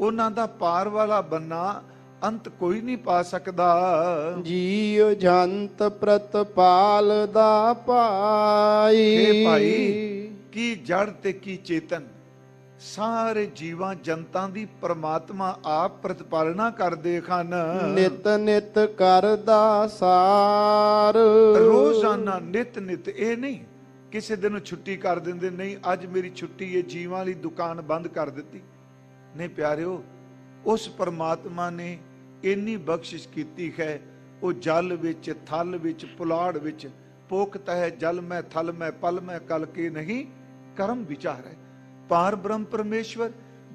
ਉਹਨਾਂ ਦਾ ਪਾਰ ਵਾਲਾ ਬੰਨਾ ਅੰਤ ਕੋਈ ਨਹੀਂ ਪਾ ਸਕਦਾ। ਜੀਉ ਜੰਤ ਪ੍ਰਤਪਾਲ ਦਾ ਭਾਈ। ਹੇ ਭਾਈ ਕੀ ਜੜ ਤੇ ਕੀ ਚੇਤਨ? ਸਾਰੇ ਜੀਵਾਂ ਜਨਤਾਂ ਦੀ ਪ੍ਰਮਾਤਮਾ ਆਪ ਪ੍ਰਤਪਾਲਨਾ ਕਰਦੇ ਹਨ। ਨਿਤ ਨਿਤ ਕਰਦਾ ਸਾਰ। ਰੋਜ਼ਾਨਾ ਨਿਤ ਨਿਤ ਇਹ ਨਹੀਂ ਕਿਸੇ ਦਿਨ ਛੁੱਟੀ ਕਰ ਦਿੰਦੇ ਨਹੀਂ ਅੱਜ ਮੇਰੀ ਛੁੱਟੀ ਹੈ ਜੀਵਾਂ ਲਈ ਦੁਕਾਨ ਬੰਦ ਕਰ ਦਿੱਤੀ। ਨਹੀਂ ਪਿਆਰਿਓ ਉਸ ਪਰਮਾਤਮਾ ਨੇ ਇੰਨੀ ਬਖਸ਼ਿਸ਼ ਕੀਤੀ ਹੈ ਉਹ ਜਲ ਵਿੱਚ ਥਲ ਵਿੱਚ ਪੁਲਾੜ ਵਿੱਚ ਪੋਖਤ ਹੈ ਜਲ ਮੈਂ ਥਲ ਮੈਂ ਪਲ ਮੈਂ ਕਲ ਕੇ ਨਹੀਂ ਕਰਮ ਵਿਚਾਰ ਹੈ। ਪਾਰ ਬ੍ਰਹਮ ਪਰਮੇਸ਼ਵਰ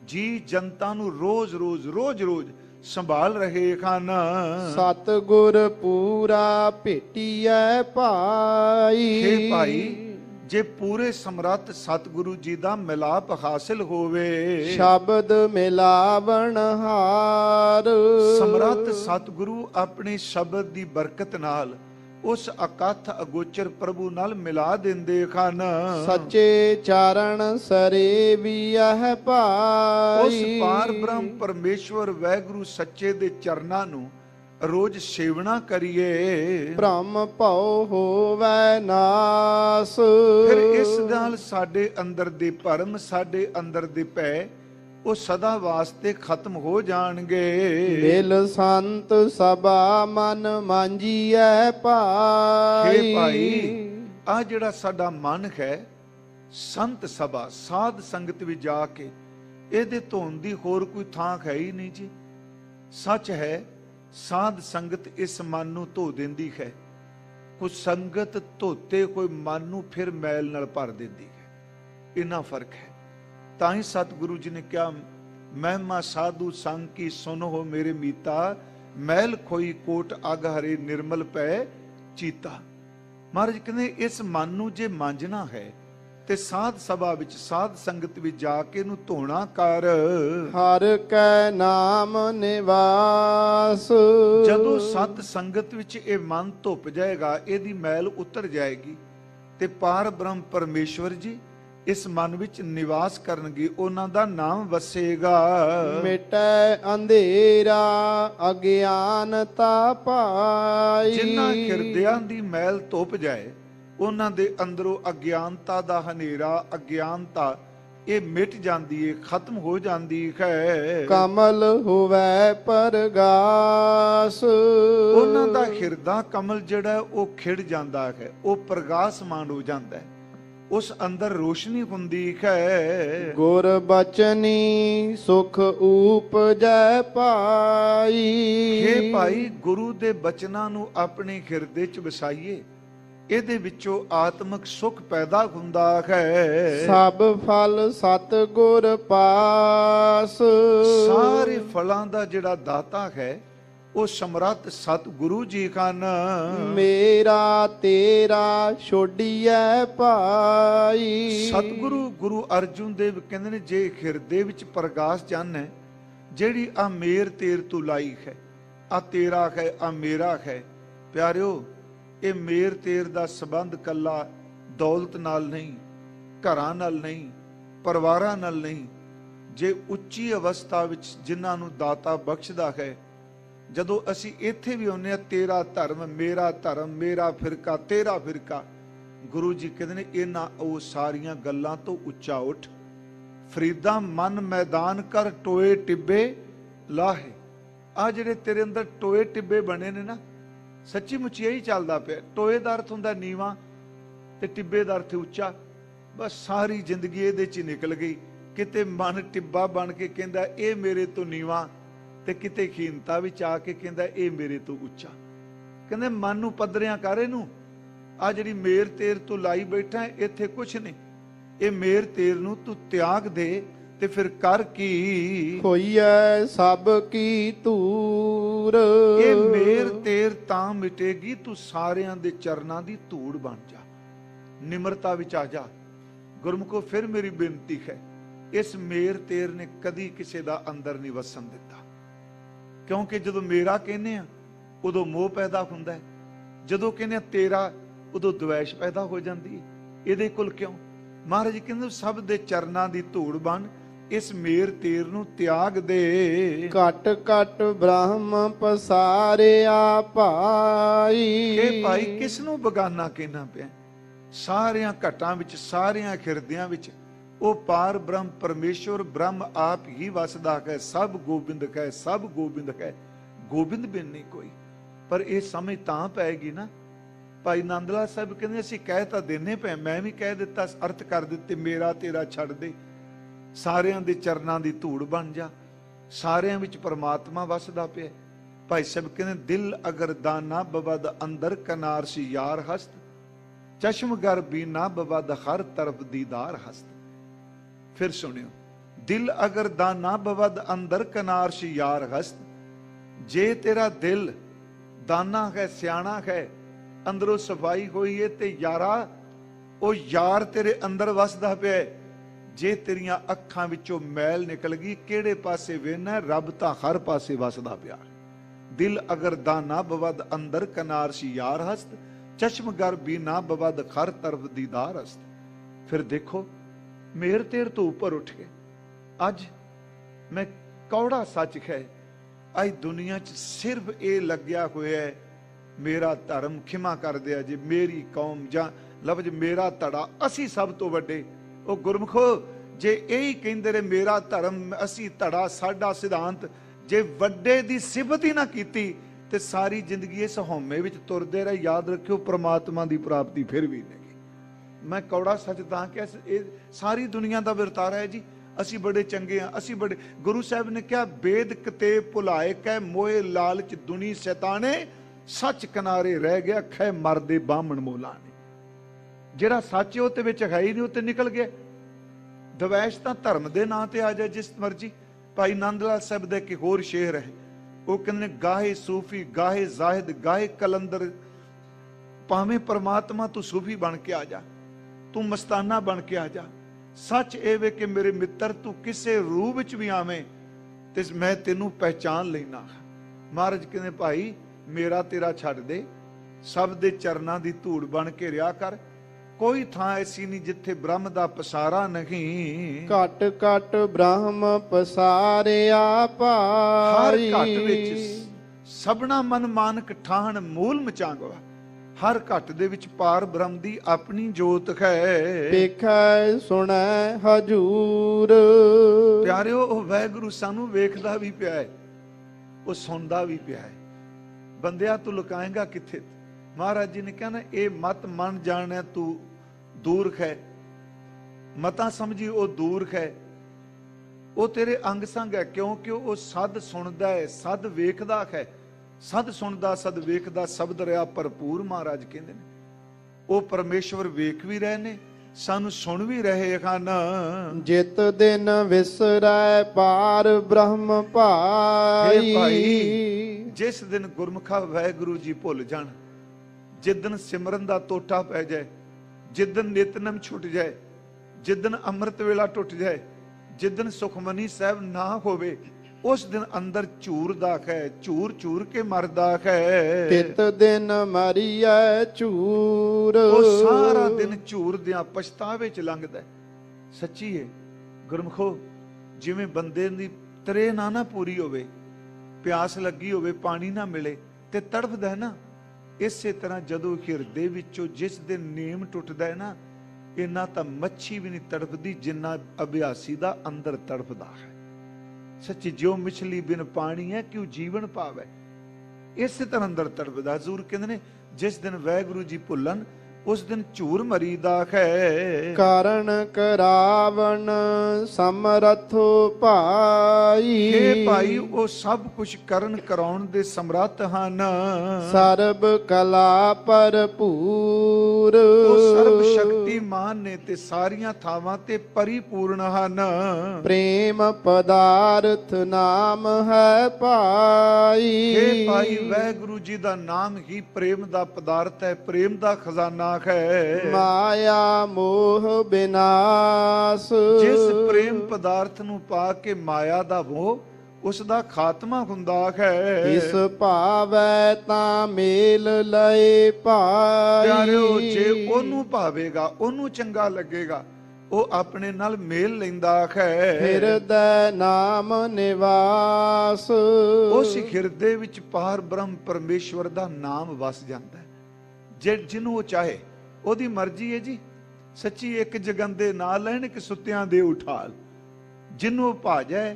ਜੀ ਜਨਤਾ ਨੂੰ ਰੋਜ਼ ਰੋਜ਼ ਰੋਜ਼ ਰੋਜ਼ ਸੰਭਾਲ ਰਹੇ ਹਨ। ਸਤਗੁਰ ਪੂਰਾ ਭੇਟੀਐ ਭਾਈ। ਹੇ ਭਾਈ ਜੇ ਪੂਰੇ ਸਮਰੱਥ ਸਤਿਗੁਰੂ ਜੀ ਦਾ ਮਿਲਾਪ ਹਾਸਿਲ ਹੋਵੇ। ਸ਼ਬਦ ਮਿਲਾਵਣ ਹਾਰ। ਸਮਰੱਥ ਸਤਿਗੁਰੂ ਆਪਣੇ ਸ਼ਬਦ ਦੀ ਬਰਕਤ ਨਾਲ ਉਸ ਅਕਥ ਅਗੋਚਰ ਪ੍ਰਭੂ ਨਾਲ ਮਿਲਾ ਦਿੰਦੇ ਹਨ। ਸੱਚੇ ਚਾਰਣ ਸਰੇ ਵੀ ਇਹ ਭਾਈ। ਉਸ ਪਾਰ ਬ੍ਰਹਮ ਪਰਮੇਸ਼ਵਰ ਵੈਗੁਰੂ ਸੱਚੇ ਦੇ ਚਰਨਾਂ ਨੂੰ ਰੋਜ਼ ਸੇਵਨਾ ਕਰੀਏ। ਭ੍ਰਮ ਭਉ ਹੋਵੈ ਨਾਸ। ਫਿਰ ਇਸ ਨਾਲ ਸਾਡੇ ਅੰਦਰ ਦੇ ਭਰਮ ਸਾਡੇ ਅੰਦਰ ਦੇ ਭੈ ਉਹ ਸਦਾ ਵਾਸਤੇ ਖਤਮ ਹੋ ਜਾਣਗੇ। ਮਿਲ ਸੰਤ ਸਭਾ ਮਨ ਮਾਂਜੀਐ ਭਾਈ। ਭਾਈ ਆ ਜਿਹੜਾ ਸਾਡਾ ਮਨ ਹੈ ਸੰਤ ਸਭਾ ਸਾਧ ਸੰਗਤ ਵਿੱਚ ਜਾ ਕੇ ਇਹਦੇ ਧੋਣ ਦੀ ਹੋਰ ਕੋਈ ਥਾਂ ਹੈ ਹੀ ਨਹੀਂ ਜੀ। ਸੱਚ ਹੈ ਸਾਧ ਸੰਗਤ ਇਸ ਮਨ ਨੂੰ ਧੋ ਦਿੰਦੀ ਹੈ। ਕੋਈ ਸੰਗਤ ਧੋਤੇ ਕੋਈ ਮਨ ਨੂੰ ਫਿਰ ਮੈਲ ਨਾਲ ਭਰ ਦਿੰਦੀ ਹੈ। ਇੰਨਾ ਫ਼ਰਕ ਹੈ। ਤਾਂ ਹੀ ਸਤਿਗੁਰੂ ਜੀ ਨੇ ਕਿਹਾ, ਮਹਿਮਾ ਸਾਧੂ ਸੰਗ ਕੀ ਸੁਨੋ ਮੇਰੇ ਮੀਤਾ, ਮੈਲ ਖੋਈ ਕੋਟ ਅਗ ਹਰੇ ਨਿਰਮਲ ਪੈ ਚੀਤਾ। ਮਹਾਰਾਜ ਕਹਿੰਦੇ, ਇਸ ਮਨ ਨੂੰ ਜੇ ਮਾਂਜਣਾ ਹੈ ਤੇ ਸਾਧ ਸਭਾ ਵਿੱਚ ਸਾਧ ਸੰਗਤ ਵਿੱਚ ਜਾ ਕੇ ਇਹਨੂੰ ਧੋਣਾ ਕਰ। ਹਰ ਕੈ ਨਾਮ ਨਿਵਾਸ। ਜਦੋਂ ਸਤ ਸੰਗਤ ਵਿੱਚ ਇਹ ਮਨ ਧੁੱਪ ਜਾਏਗਾ ਇਹਦੀ ਮੈਲ ਉਤਰ ਜਾਏਗੀ। ਤੇ ਪਾਰ ਬ੍ਰਹਮ ਪਰਮੇਸ਼ਵਰ ਜੀ ਇਸ ਮਨ ਵਿੱਚ ਨਿਵਾਸ ਕਰਨਗੇ ਉਹਨਾਂ ਦਾ ਨਾਮ ਵਸੇਗਾ। ਮਿਟੈ ਅੰਧੇਰਾ ਅਗਿਆਨਤਾ ਭਾਈ ਜਿਨ੍ਹਾਂ ਹਿਰਦਿਆਂ ਦੀ ਮੈਲ ਧੁੱਪ ਜਾਏ ਉਹਨਾਂ ਦੇ ਅੰਦਰੋਂ ਅਗਿਆਨਤਾ ਦਾ ਹਨੇਰਾ ਅਗਿਆਨਤਾ ਇਹ ਮਿਟ ਜਾਂਦੀ ਹੈ ਖਤਮ ਹੋ ਜਾਂਦੀ ਹੈ। ਕਮਲ ਹੋਵੈ ਪਰਗਾਸ। ਉਹਨਾਂ ਦਾ ਹਿਰਦਾ ਕਮਲ ਜਿਹੜਾ ਉਹ ਖਿੜ ਜਾਂਦਾ ਹੈ ਉਹ ਪ੍ਰਗਾਸਮਾਨ ਹੋ ਜਾਂਦਾ ਹੈ। ਉਸ ਅੰਦਰ ਰੋਸ਼ਨੀ ਹੁੰਦੀ ਹੈ। ਗੁਰ ਬਚਨੀ ਸੁਖ ਊਪਜੈ ਭਾਈ ਹੇ ਭਾਈ ਗੁਰੂ ਦੇ ਬਚਨਾਂ ਨੂੰ ਆਪਣੇ ਹਿਰਦੇ 'ਚ ਵਸਾਈਏ। ਇਹਦੇ ਵਿੱਚੋਂ ਆਤਮਿਕ ਸੁਖ ਪੈਦਾ ਹੁੰਦਾ ਹੈ। ਸਭ ਫਲ ਸਤ ਗੁਰ ਪਾਸ। ਸਾਰੇ ਫਲਾਂ ਦਾ ਜਿਹੜਾ ਦਾਤਾ ਹੈ ਉਹ ਸਮਰੱਥ ਸਤਿਗੁਰੂ ਜੀ ਹਨ। ਮੇਰਾ ਤੇਰਾ ਛੋਡੀਐ ਭਾਈ। ਸਤਿਗੁਰੂ ਗੁਰੂ ਅਰਜੁਨ ਦੇਵ ਕਹਿੰਦੇ ਨੇ ਜੇ ਹਿਰਦੇ ਵਿੱਚ ਪ੍ਰਗਾਸ ਜਨ ਹੈ ਜਿਹੜੀ ਆ ਮੇਰ ਤੇਰ ਤੂੰ ਲਾਈ ਹੈ ਆ ਤੇਰਾ ਹੈ ਆ ਮੇਰਾ ਹੈ। ਪਿਆਰਿਓ ਇਹ ਮੇਰ ਤੇਰ ਦਾ ਸਬੰਧ ਕੱਲਾ ਦੌਲਤ ਨਾਲ ਨਹੀਂ, ਘਰਾਂ ਨਾਲ ਨਹੀਂ, ਪਰਿਵਾਰਾਂ ਨਾਲ ਨਹੀਂ। ਜੇ ਉੱਚੀ ਅਵਸਥਾ ਵਿੱਚ ਜਿਨ੍ਹਾਂ ਨੂੰ ਦਾਤਾ ਬਖਸ਼ਦਾ ਹੈ, ਜਦੋਂ ਅਸੀਂ ਇੱਥੇ ਵੀ ਆਉਂਦੇ ਆ ਤੇਰਾ ਧਰਮ ਮੇਰਾ ਧਰਮ, ਮੇਰਾ ਫਿਰਕਾ, ਤੇਰਾ ਫਿਰਕਾ, ਗੁਰੂ ਜੀ ਕਹਿੰਦੇ ਨੇ, ਇਹਨਾਂ ਉਹ ਸਾਰੀਆਂ ਗੱਲਾਂ ਤੋਂ ਉੱਚਾ ਉੱਠ। ਫਰੀਦਾ ਮਨ ਮੈਦਾਨ ਕਰ, ਟੋਏ ਟਿੱਬੇ ਲਾਹੇ। ਆ ਜਿਹੜੇ ਤੇਰੇ ਅੰਦਰ ਟੋਏ ਟਿੱਬੇ ਬਣੇ ਨੇ ਨਾ ਸੱਚੀ ਮੁੱਚੀ ਇਹੀ ਚੱਲਦਾ ਪਿਆ। ਟੋਏ ਦਾ ਅਰਥ ਹੁੰਦਾ ਨੀਵਾ ਤੇ ਟਿੱਬੇ ਦਾ ਅਰਥ ਉੱਚਾ। ਬਸ ਸਾਰੀ ਜ਼ਿੰਦਗੀ ਇਹਦੇ ਚ ਨਿਕਲ ਗਈ। ਕਿਤੇ ਮਨ ਟਿੱਬਾ ਬਣ ਕੇ ਕਹਿੰਦਾ, ਇਹ ਮੇਰੇ ਤੋਂ ਨੀਵਾ। ਤੇ ਕਿਤੇ ਖੀਨਤਾ ਵਿੱਚ ਆ ਕੇ ਕਹਿੰਦਾ, ਇਹ ਮੇਰੇ ਤੋਂ ਉੱਚਾ। ਕਹਿੰਦੇ, ਮਨ ਨੂੰ ਪੱਧਰਿਆਂ ਕਰ ਇਹਨੂੰ। ਆ ਜਿਹੜੀ ਮੇਰ ਤੇਰ ਤੂੰ ਲਾਈ ਬੈਠਾ, ਇੱਥੇ ਕੁਛ ਨਹੀਂ। ਇਹ ਮੇਰ ਤੇਰ ਨੂੰ ਤੂੰ ਤਿਆਗ ਦੇ। ਤੇ ਫਿਰ ਕਰ ਕੀ? ਹੋਈਐ ਸਭ ਕੀ ਧੂਰ। ਇਹ ਮੇਰ ਤੇਰ ਤਾਂ ਮਿਟੇਗੀ ਤੂੰ ਸਾਰਿਆਂ ਦੇ ਚਰਨਾਂ ਦੀ ਧੂੜ ਬਣ ਜਾ। ਨਿਮਰਤਾ ਵਿੱਚ ਆ ਜਾ। ਗੁਰਮੁਖੋ ਫਿਰ ਮੇਰੀ ਬੇਨਤੀ ਹੈ ਇਸ ਮੇਰ ਤੇਰ ਨੇ ਕਦੀ ਕਿਸੇ ਦਾ ਅੰਦਰ ਨਹੀਂ ਵਸਣ ਦਿੱਤਾ। ਕਿਉਂਕਿ ਜਦੋਂ ਮੇਰਾ ਕਹਿੰਦੇ ਆ ਉਦੋਂ ਮੋਹ ਪੈਦਾ ਹੁੰਦਾ ਹੈ। ਜਦੋਂ ਕਹਿੰਦੇ ਆ ਤੇਰਾ ਉਦੋਂ ਦੁਵੇਸ਼ ਪੈਦਾ ਹੋ ਜਾਂਦੀ ਹੈ। ਇਹਦੇ ਕੁਲ ਕਿਉਂ? ਮਹਾਰਾਜ ਕਹਿੰਦੇ ਸਭ ਦੇ ਚਰਨਾਂ ਦੀ ਧੂੜ ਬਣ ਇਸ ਮੇਰ ਤੇਰ ਨੂੰ ਤਿਆਗ ਦੇ। ਘਟ ਘਟ ਬ੍ਰਹਮ ਪਸਾਰਿਆ ਭਾਈ। ਇਹ ਭਾਈ ਕਿਸ ਨੂੰ ਬਗਾਨਾ ਕਹਿਣਾ ਪਿਆ? ਸਾਰਿਆਂ ਘਟਾਂ ਵਿੱਚ ਸਾਰਿਆਂ ਖਿਰਦਿਆਂ ਵਿੱਚ ਉਹ ਪਾਰ ਬ੍ਰਹਮ ਪਰਮੇਸ਼ਵਰ ਬ੍ਰਹਮ ਆਪ ਹੀ ਵਸਦਾ ਹੈ ਸਭ ਗੋਬਿੰਦ ਹੈ ਸਭ ਗੋਬਿੰਦ ਹੈ। ਗੋਬਿੰਦ ਬਿਨ ਨਹੀਂ ਕੋਈ। ਪਰ ਇਹ ਸਮਝ ਤਾਂ ਪੈਗੀ ਨਾ। ਭਾਈ ਨੰਦਲਾ ਸਾਹਿਬ ਕਹਿੰਦੇ ਅਸੀਂ ਕਹਿ ਤਾਂ ਦਿੰਨੇ ਪਏ ਮੈਂ ਵੀ ਕਹਿ ਦਿੱਤਾ ਅਰਥ ਕਰ ਦਿੱਤੇ ਮੇਰਾ ਤੇਰਾ ਛੱਡ ਦੇ। ਸਾਰਿਆਂ ਦੇ ਚਰਨਾਂ ਦੀ ਧੂੜ ਬਣ ਜਾ। ਸਾਰਿਆਂ ਵਿੱਚ ਪਰਮਾਤਮਾ ਵਸਦਾ ਪਿਆ। ਭਾਈ ਸਾਹਿਬ ਕਹਿੰਦੇ ਦਿਲ ਅਗਰ ਦਾਨਾ ਬਵਦ ਅੰਦਰ ਕਨਾਰ ਸੀ ਯਾਰ ਹਸਤ। ਚਸ਼ਮ ਗਰ ਬੀਨਾ ਬਵਦ ਹਰ ਤਰਫ ਦੀਦਾਰ ਹਸਤ। ਫਿਰ ਸੁਣਿਓ, ਦਿਲ ਅਗਰ ਦਾਨਾ ਬਵਦ ਅੰਦਰ ਕਨਾਰ ਸੀ ਯਾਰ ਹਸਤ। ਜੇ ਤੇਰਾ ਦਿਲ ਦਾਨਾ ਹੈ, ਸਿਆਣਾ ਹੈ, ਅੰਦਰੋਂ ਸਫ਼ਾਈ ਹੋਈ ਹੈ ਤੇ ਯਾਰਾ, ਉਹ ਯਾਰ ਤੇਰੇ ਅੰਦਰ ਵਸਦਾ ਪਿਆ। ਹੈ। ਜੇ ਤੇਰੀਆਂ ਅੱਖਾਂ ਵਿੱਚੋਂ ਮੈਲ ਨਿਕਲ ਗਈ, ਕਿਹੜੇ ਪਾਸੇ ਵੇਨਾ ਰੱਬ ਤਾਂ ਹਰ ਪਾਸੇ ਵਸਦਾ ਪਿਆ। ਦਿਲ ਅਗਰ ਦਾਨਾ ਬਵਦ ਅੰਦਰ ਕਨਾਰ ਯਾਰ ਹਸਤ, ਚਸ਼ਮ ਗਰ ਬਵਦ ਖਰ ਤਰਫ ਦੀਦਾਰ ਹਸਤ। ਫਿਰ ਦੇਖੋ, ਮੇਰ ਤੇਰ ਤੋਂ ਉੱਪਰ ਉੱਠ ਕੇ ਅੱਜ ਮੈਂ ਕੌੜਾ ਸੱਚ ਹੈ ਅੱਜ ਦੁਨੀਆ 'ਚ ਸਿਰਫ ਇਹ ਲੱਗਿਆ ਹੋਇਆ ਹੈ, ਮੇਰਾ ਧਰਮ ਖਿਮਾ ਕਰ ਦਿਆ ਜੇ ਮੇਰੀ ਕੌਮ ਜਾਂ ਲਫ਼ਜ਼ ਮੇਰਾ ਧੜਾ ਅਸੀਂ ਸਭ ਤੋਂ ਵੱਡੇ ਉਹ ਗੁਰਮਖੋ, ਜੇ ਇਹੀ ਕਹਿੰਦੇ ਰਹੇ ਮੇਰਾ ਧਰਮ, ਅਸੀਂ ਧੜਾ, ਸਾਡਾ ਸਿਧਾਂਤ, ਜੇ ਵੱਡੇ ਦੀ ਸਿਫਤ ਹੀ ਨਾ ਕੀਤੀ, ਤੇ ਸਾਰੀ ਜ਼ਿੰਦਗੀ ਇਸ ਹਉਮੈ ਵਿੱਚ ਤੁਰਦੇ ਰਹੇ। ਯਾਦ ਰੱਖਿਓ, ਪ੍ਰਮਾਤਮਾ ਦੀ ਪ੍ਰਾਪਤੀ ਫਿਰ ਵੀ ਨਹੀਂ। ਮੈਂ ਕੌੜਾ ਸੱਚ ਤਾਂ ਕਿ ਇਹ ਸਾਰੀ ਦੁਨੀਆ ਦਾ ਵਰਤਾਰਾ ਹੈ ਜੀ। ਅਸੀਂ ਬੜੇ ਚੰਗੇ ਆ ਅਸੀਂ ਬੜੇ ਗੁਰੂ ਸਾਹਿਬ ਨੇ ਕਿਹਾ, ਬੇਦ ਕਤੇ ਭੁਲਾਏ ਕੈ ਮੋਏ ਲਾਲਚ ਦੁਨੀ ਸ਼ੈਤਾਨੇ, ਸੱਚ ਕਿਨਾਰੇ ਰਹਿ ਗਿਆ ਖੈ ਮਰਦੇ ਬਾਹਮਣ ਮੋਲਾ ਨੇ ਜਿਹੜਾ ਸੱਚ ਉਹ ਤੇ ਵਿੱਚ ਹੈ ਹੀ ਨਹੀਂ, ਉਹ ਤੇ ਨਿਕਲ ਗਿਆ। ਦਵੈਸ਼ ਤਾਂ ਧਰਮ ਦੇ ਨਾਂ ਤੇ ਆ ਜਾਏ ਜਿਸ ਮਰਜ਼ੀ। ਭਾਈ ਨੰਦ ਲਾਲ ਸਾਹਿਬ ਦਾ ਇੱਕ ਹੋਰ ਸ਼ੇਰ ਹੈ। ਉਹ ਕਹਿੰਦੇ ਗਾਹੇ ਸੂਫੀ, ਗਾਹੇ ਜ਼ਾਹਿਦ, ਗਾਹੇ ਕਲੰਦਰ। ਭਾਵੇਂ ਪ੍ਰਮਾਤਮਾ ਤੂੰ ਸੂਫੀ ਬਣ ਕੇ ਆ ਜਾ, ਤੂੰ ਮਸਤਾਨਾ ਬਣ ਕੇ ਆ ਜਾ। ਸੱਚ ਇਹ ਵੇ ਕਿ ਮੇਰੇ ਮਿੱਤਰ ਤੂੰ ਕਿਸੇ ਰੂਪ ਵਿੱਚ ਵੀ ਆਵੇਂ, ਤੇ ਮੈਂ ਤੈਨੂੰ ਪਹਿਚਾਨ ਲੈਣਾ ਮਹਾਰਾਜ ਕਹਿੰਦੇ, ਭਾਈ, ਮੇਰਾ ਤੇਰਾ ਛੱਡ ਦੇ। ਸਭ ਦੇ ਚਰਨਾਂ ਦੀ ਧੂੜ ਬਣ ਕੇ ਰਿਹਾ ਕਰ। ਕੋਈ ਥਾਂ ਐਸੀ ਨਹੀਂ ਜਿੱਥੇ ਬ੍ਰਹਮ ਦਾ ਪਸਾਰਾ ਨਹੀਂ। ਘਟ ਘਟ ਬ੍ਰਹਮ ਪਸਾਰਿਆ ਹਰ ਭਾਈ ਘਟ ਵਿੱਚ ਸਭਨਾ ਮਨ ਮਾਨਕ ਠਾਹਣ ਮੂਲ ਮਚਾਂਗਵਾ ਹਰ ਘਟ ਦੇ ਵਿੱਚ ਪਾਰ ਬ੍ਰਹਮ ਦੀ ਆਪਣੀ ਜੋਤ ਹੈ। ਵੇਖੈ ਸੁਣੈ ਹਜੂਰ। ਪਿਆਰਿਓ ਉਹ ਵੈਗੁਰੂ ਸਾਨੂੰ ਵੇਖਦਾ ਵੀ ਪਿਆ ਹੈ ਉਹ ਸੁਣਦਾ ਵੀ ਪਿਆ ਹੈ। ਬੰਦਿਆ ਤੂੰ ਲੁਕਾਏਗਾ ਕਿੱਥੇ? ਮਹਾਰਾਜ ਜੀ ਨੇ ਕਿਹਾ ਨਾ ਇਹ ਮਤ ਮਨ ਜਾਣਿਆ ਤੂੰ ਦੂਰ ਹੈ। ਮਤਾ ਸਮਝੀ ਉਹ ਦੂਰ ਹੈ। ਉਹ ਤੇਰੇ ਅੰਗ ਸੰਗ ਹੈ ਕਿਉਂਕਿ ਉਹ ਸਦ ਸੁਣਦਾ ਹੈ ਸਦ ਵੇਖਦਾ ਹੈ। ਸਦ ਸੁਣਦਾ ਸਦ ਵੇਖਦਾ ਸ਼ਬਦ ਰਿਆ ਭਰਪੂਰ ਮਹਾਰਾਜ ਕਹਿੰਦੇ ਨੇ। ਉਹ ਪਰਮੇਸ਼ਵਰ ਵੇਖ ਵੀ ਰਹੇ ਨੇ ਸਾਨੂੰ ਸੁਣ ਵੀ ਰਹੇ ਹਨ। ਜਿਤ ਦਿਨ ਵਿਸਰੈ ਪਾਰ ਬ੍ਰਹਮ ਭਾਈ। ਜਿਸ ਦਿਨ ਗੁਰਮੁਖਾ ਵਾਹਿਗੁਰੂ ਜੀ ਭੁੱਲ ਜਾਣ ਜਿੱਦਨ ਸਿਮਰਨ ਦਾ ਟੋਟਾ ਪੈ ਜਾਏ ਜਿੱਦਨ ਨਿਤਨਮ ਛੁੱਟ ਜਾਏ ਜਿੱਦਨ ਅੰਮ੍ਰਿਤ ਵੇਲਾ ਟੁੱਟ ਜਾਏ ਜਿੱਦਨ ਸੁਖਮਨੀ ਸਾਹਿਬ ਨਾ ਹੋਵੇ ਉਸ ਦਿਨ ਅੰਦਰ ਝੂਰਦਾ ਹੈ ਝੂਰ ਝੂਰ ਕੇ ਮਰਦਾ ਹੈ। ਤਿਤ ਦਿਨ ਮਰੀਐ ਝੂਰ ਉਹ ਸਾਰਾ ਦਿਨ ਝੂਰਦਿਆਂ ਪਛਤਾਵੇ ਚ ਲੰਘਦਾ। ਸੱਚੀ ਹੈ ਗੁਰਮਖੋ ਜਿਵੇਂ ਬੰਦੇ ਦੀ ਤਰੇ ਨਾ ਨਾ ਪੂਰੀ ਹੋਵੇ ਪਿਆਸ ਲੱਗੀ ਹੋਵੇ ਪਾਣੀ ਨਾ ਮਿਲੇ ਤੇ ਤੜਫਦਾ ਹੈ ਨਾ। ਇਸੇ ਤਰ੍ਹਾਂ ਜਦੋਂ ਹਿਰਦੇ ਵਿੱਚੋਂ ਜਿਸ ਦਿਨ ਨੇਮ ਟੁੱਟਦਾ ਹੈ ਨਾ ਇੰਨਾ ਤਾਂ ਮੱਛੀ ਵੀ ਨਹੀਂ ਤੜਫਦੀ, ਜਿੰਨਾ ਅਭਿਆਸੀ ਦਾ ਅੰਦਰ ਤੜਫਦਾ ਹੈ। ਸੱਚੀ ਜਿਉ ਮਛਲੀ ਬਿਨ ਪਾਣੀ ਹੈ, ਕਿਉ ਜੀਵਨ ਪਾਵੇ ਇਸੇ ਤਰ੍ਹਾਂ ਅੰਦਰ ਤੜਪਦਾ ਹਜ਼ੂਰ ਕਹਿੰਦੇ ਨੇ, ਜਿਸ ਦਿਨ ਵੈਗੁਰੂ ਜੀ ਭੁੱਲਣ ਉਸ ਦਿਨ ਝੂਰ ਮਰੀਦਾ ਹੈ। ਕਾਰਨ ਕਰਾਵਣ ਸਮਰਥੋ ਭਾਈ। ਇਹ ਭਾਈ ਉਹ ਸਭ ਕੁਝ ਕਰਨ ਕਰਾਉਣ ਦੇ ਸਮਰੱਥ ਹਨ। ਸਰਬ ਕਲਾ ਭਰਪੂਰ। ਉਹ ਸਰਬ ਸ਼ਕਤੀਮਾਨ ਨੇ ਤੇ ਸਾਰੀਆਂ ਥਾਵਾਂ ਤੇ ਪਰਿਪੂਰਨ ਹਨ। ਪ੍ਰੇਮ ਪਦਾਰਥ ਨਾਮ ਹੈ ਭਾਈ। ਇਹ ਭਾਈ ਵੈਗੁਰੂ ਜੀ ਦਾ ਨਾਮ ਹੀ ਪ੍ਰੇਮ ਦਾ ਪਦਾਰਥ ਹੈ ਪ੍ਰੇਮ ਦਾ ਖਜ਼ਾਨਾ ਹੈ ਮਾਇਆ ਮੋਹ ਬਿਨਾਸ਼। ਜਿਸ ਪ੍ਰੇਮ ਪਦਾਰਥ ਨੂੰ ਪਾ ਕੇ ਮਾਇਆ ਦਾ ਮੋਹ ਉਸ ਦਾ ਖਾਤਮਾ ਹੁੰਦਾ ਹੈ ਇਸ ਭਾਵੈ ਤਾਂ ਮੇਲ ਲਏ ਭਾਈ ਪਿਆਰਿਓ ਜੇ ਉਹਨੂੰ ਭਾਵੇਗਾ ਉਹਨੂੰ ਚੰਗਾ ਲੱਗੇਗਾ ਉਹ ਆਪਣੇ ਨਾਲ ਮੇਲ ਲੈਂਦਾ ਹੈ ਹਿਰਦੈ ਨਾਮ ਨਿਵਾਸ। ਉਸ ਹਿਰਦੇ ਵਿੱਚ ਪਾਰ ਬ੍ਰਹਮ ਪਰਮੇਸ਼ਵਰ ਦਾ ਨਾਮ ਵਸ ਜਾਂਦਾ ਜੇ ਜਿਹਨੂੰ ਉਹ ਚਾਹੇ ਉਹਦੀ ਮਰਜ਼ੀ ਹੈ ਜੀ। ਸੱਚੀ ਇੱਕ ਜਗੰਦੇ ਨਾ ਲੈਣ ਕਿ ਸੁੱਤਿਆਂ ਦੇ ਉਠਾਲ। ਜਿਹਨੂੰ ਭਾਜੈ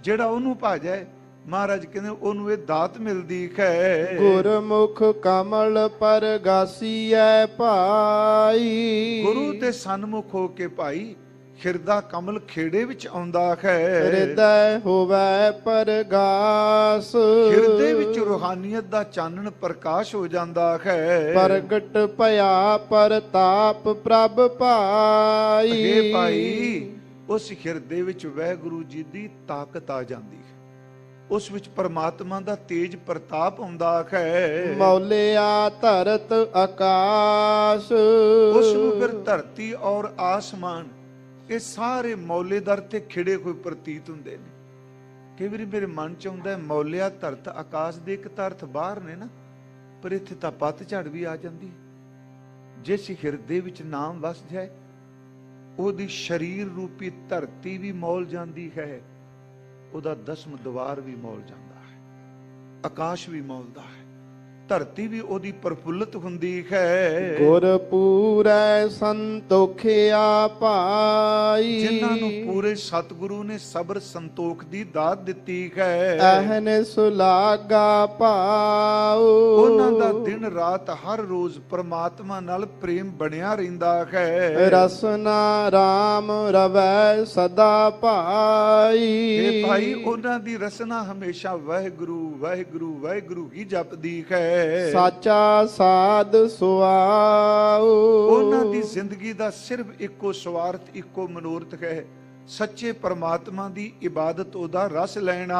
ਜਿਹੜਾ ਉਹਨੂੰ ਭਾਜੈ ਮਹਾਰਾਜ ਕਹਿੰਦੇ ਉਹਨੂੰ ਇਹ ਦਾਤ ਮਿਲਦੀ ਹੈ ਗੁਰਮੁਖ ਕਮਲ ਪਰਗਾਸੀਐ ਭਾਈ। ਗੁਰੂ ਦੇ ਸਨਮੁਖ ਹੋ ਕੇ ਭਾਈ ਹਿਰਦਾ ਕਮਲ ਖੇੜੇ ਵਿੱਚ ਆਉਂਦਾ ਹੈ। ਹਿਰਦੈ ਹੋਵੈ ਪਰਗਾਸ। ਹਿਰਦੇ ਵਿੱਚ ਰੂਹਾਨੀਅਤ ਦਾ ਚਾਨਣ ਪ੍ਰਕਾਸ਼ ਹੋ ਜਾਂਦਾ ਹੈ। ਪ੍ਰਗਟ ਭਇਆ ਪਰਤਾਪ ਪ੍ਰਭ ਭਾਈ ਅਗੇ ਭਾਈ ਉਸ ਹਿਰਦੇ ਵਿੱਚ ਵਾਹਿਗੁਰੂ ਜੀ ਦੀ ਤਾਕਤ ਆ ਜਾਂਦੀ ਹੈ। ਉਸ ਵਿੱਚ ਪਰਮਾਤਮਾ ਦਾ ਤੇਜ ਪ੍ਰਤਾਪ ਆਉਂਦਾ ਹੈ। ਮੌਲਿਆ ਧਰਤ ਆਕਾਸ਼। ਉਸ ਨੂੰ ਫਿਰ ਧਰਤੀ ਔਰ ਆਸਮਾਨ ਇਹ ਸਾਰੇ ਮੌਲੇਦਾਰ ਤੇ ਖਿੜੇ ਹੋਏ ਪ੍ਰਤੀਤ ਹੁੰਦੇ ਨੇ। ਕਈ ਵਾਰੀ ਮੇਰੇ ਮਨ ਚ ਆਉਂਦਾ ਹੈ, ਮੌਲਿਆ ਧਰਤ ਆਕਾਸ਼ ਦੇ ਇੱਕ ਤਾਂ ਬਾਹਰ ਨੇ ਨਾ, ਪਰ ਇੱਥੇ ਤਾਂ ਪਤਝੜ ਵੀ ਆ ਜਾਂਦੀ ਜਿਸ ਹਿਰਦੇ ਵਿੱਚ ਨਾਮ ਵਸ ਜਾਏ ਉਹਦੀ ਸ਼ਰੀਰ ਰੂਪੀ ਧਰਤੀ ਵੀ ਮੌਲ ਜਾਂਦੀ ਹੈ, ਉਹਦਾ ਦਸਮ ਦਵਾਰ ਵੀ ਮੌਲ ਜਾਂਦਾ ਹੈ, ਆਕਾਸ਼ ਵੀ ਮੌਲਦਾ ਹੈ। ਧਰਤੀ ਵੀ ਉਹਦੀ ਪ੍ਰਫੁੱਲਤ ਹੁੰਦੀ ਹੈ। ਗੁਰ ਪੂਰੈ ਸੰਤੋਖਿਆ ਭਾਈ ਜਿਨ੍ਹਾਂ ਨੂੰ ਪੂਰੇ ਸਤਿਗੁਰੂ ਨੇ ਸਬਰ ਸੰਤੋਖ ਦੀ ਦਾਤ ਦਿੱਤੀ ਹੈ। ਅਹਨ ਸੁਲਾਗਾ ਪਾਉ ਉਹਨਾਂ ਦਾ ਦਿਨ ਰਾਤ ਹਰ ਰੋਜ਼ ਪ੍ਰਮਾਤਮਾ ਨਾਲ ਪ੍ਰੇਮ ਬਣਿਆ ਰਹਿੰਦਾ ਹੈ। ਰਸਨਾ RAM ਰਵੈ ਸਦਾ ਭਾਈ ਇਹ ਭਾਈ ਉਹਨਾਂ ਦੀ ਰਸਨਾ ਹਮੇਸ਼ਾ ਵਾਹਿਗੁਰੂ ਵਾਹਿਗੁਰੂ ਵਾਹਿਗੁਰੂ ਹੀ ਜਪਦੀ ਹੈ। ਸਾਚਾ ਸਾਧ ਸੁਆਉ। ਉਹਨਾਂ ਦੀ ਜ਼ਿੰਦਗੀ ਦਾ ਸਿਰਫ ਇੱਕੋ ਸਵਾਰਥ ਇੱਕੋ ਮਨੋਰਥ ਹੈ। ਸੱਚੇ ਪਰਮਾਤਮਾ ਦੀ ਇਬਾਦਤ ਉਹਦਾ ਰਸ ਲੈਣਾ।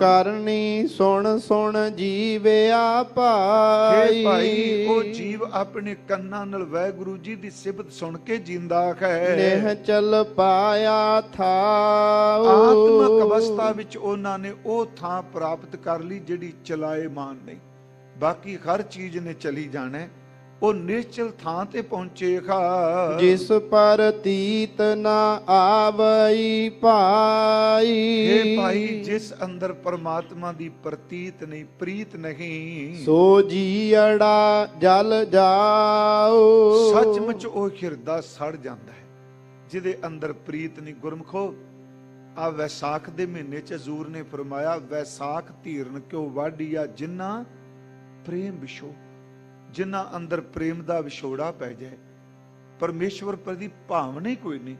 ਕਰਨੀ ਸੁਣ ਸੁਣ ਜੀਵਿਆ ਭਾਈ ਭਾਈ ਉਹ ਜੀਵ ਆਪਣੇ ਕੰਨਾਂ ਨਾਲ ਵਾਹਿਗੁਰੂ ਜੀ ਦੀ ਸਿਫਤ ਸੁਣ ਕੇ ਜਿੰਦਾ ਹੈ। ਨੇਹ ਚਲ ਪਾਇਆ ਥਾਉ। ਆਤਮਕ ਅਵਸਥਾ ਵਿੱਚ ਉਹਨਾਂ ਨੇ ਉਹ ਥਾਂ ਪ੍ਰਾਪਤ ਕਰ ਲਈ ਜਿਹੜੀ ਚਲਾਏ ਮਾਨ ਨਹੀਂ। ਬਾਕੀ ਹਰ ਚੀਜ਼ ਨੇ ਚਲੀ ਜਾਣਾ। ਉਹ ਨਿਸ਼ਚਲ ਥਾਂ ਤੇ ਪਹੁੰਚੇਗਾ ਜਿਸ ਪਰ ਤੀਤ ਨਾ ਆਵਈ ਭਾਈ ਇਹ ਭਾਈ ਜਿਸ ਅੰਦਰ ਪਰਮਾਤਮਾ ਦੀ ਪ੍ਰਤੀਤ ਨਹੀਂ ਪ੍ਰੀਤ ਨਹੀਂ। ਸੋ ਜੀੜਾ ਜਲ ਜਾਓ। ਸੱਚਮੁੱਚ ਉਹ ਹਿਰਦਾ ਸੜ ਜਾਂਦਾ ਹੈ ਜਿਹਦੇ ਅੰਦਰ ਪ੍ਰੀਤ ਨਹੀਂ। ਗੁਰਮਖੋ ਆ ਵੈਸਾਖ ਦੇ ਮਹੀਨੇ ਚ ਹਜ਼ੂਰ ਨੇ ਫਰਮਾਇਆ ਵੈਸਾਖ ਧੀਰਨ ਕਿਉ ਵਾਢੀਆ? ਜਿਨ੍ਹਾਂ ਪ੍ਰੇਮ ਵਿਛੋ ਜਿਨ੍ਹਾਂ ਅੰਦਰ ਪ੍ਰੇਮ ਦਾ ਵਿਛੋੜਾ ਪੈ ਜਾਏ ਪਰਮੇਸ਼ਵਰ ਪ੍ਰਤੀ ਭਾਵਨਾ ਹੀ ਕੋਈ ਨਹੀਂ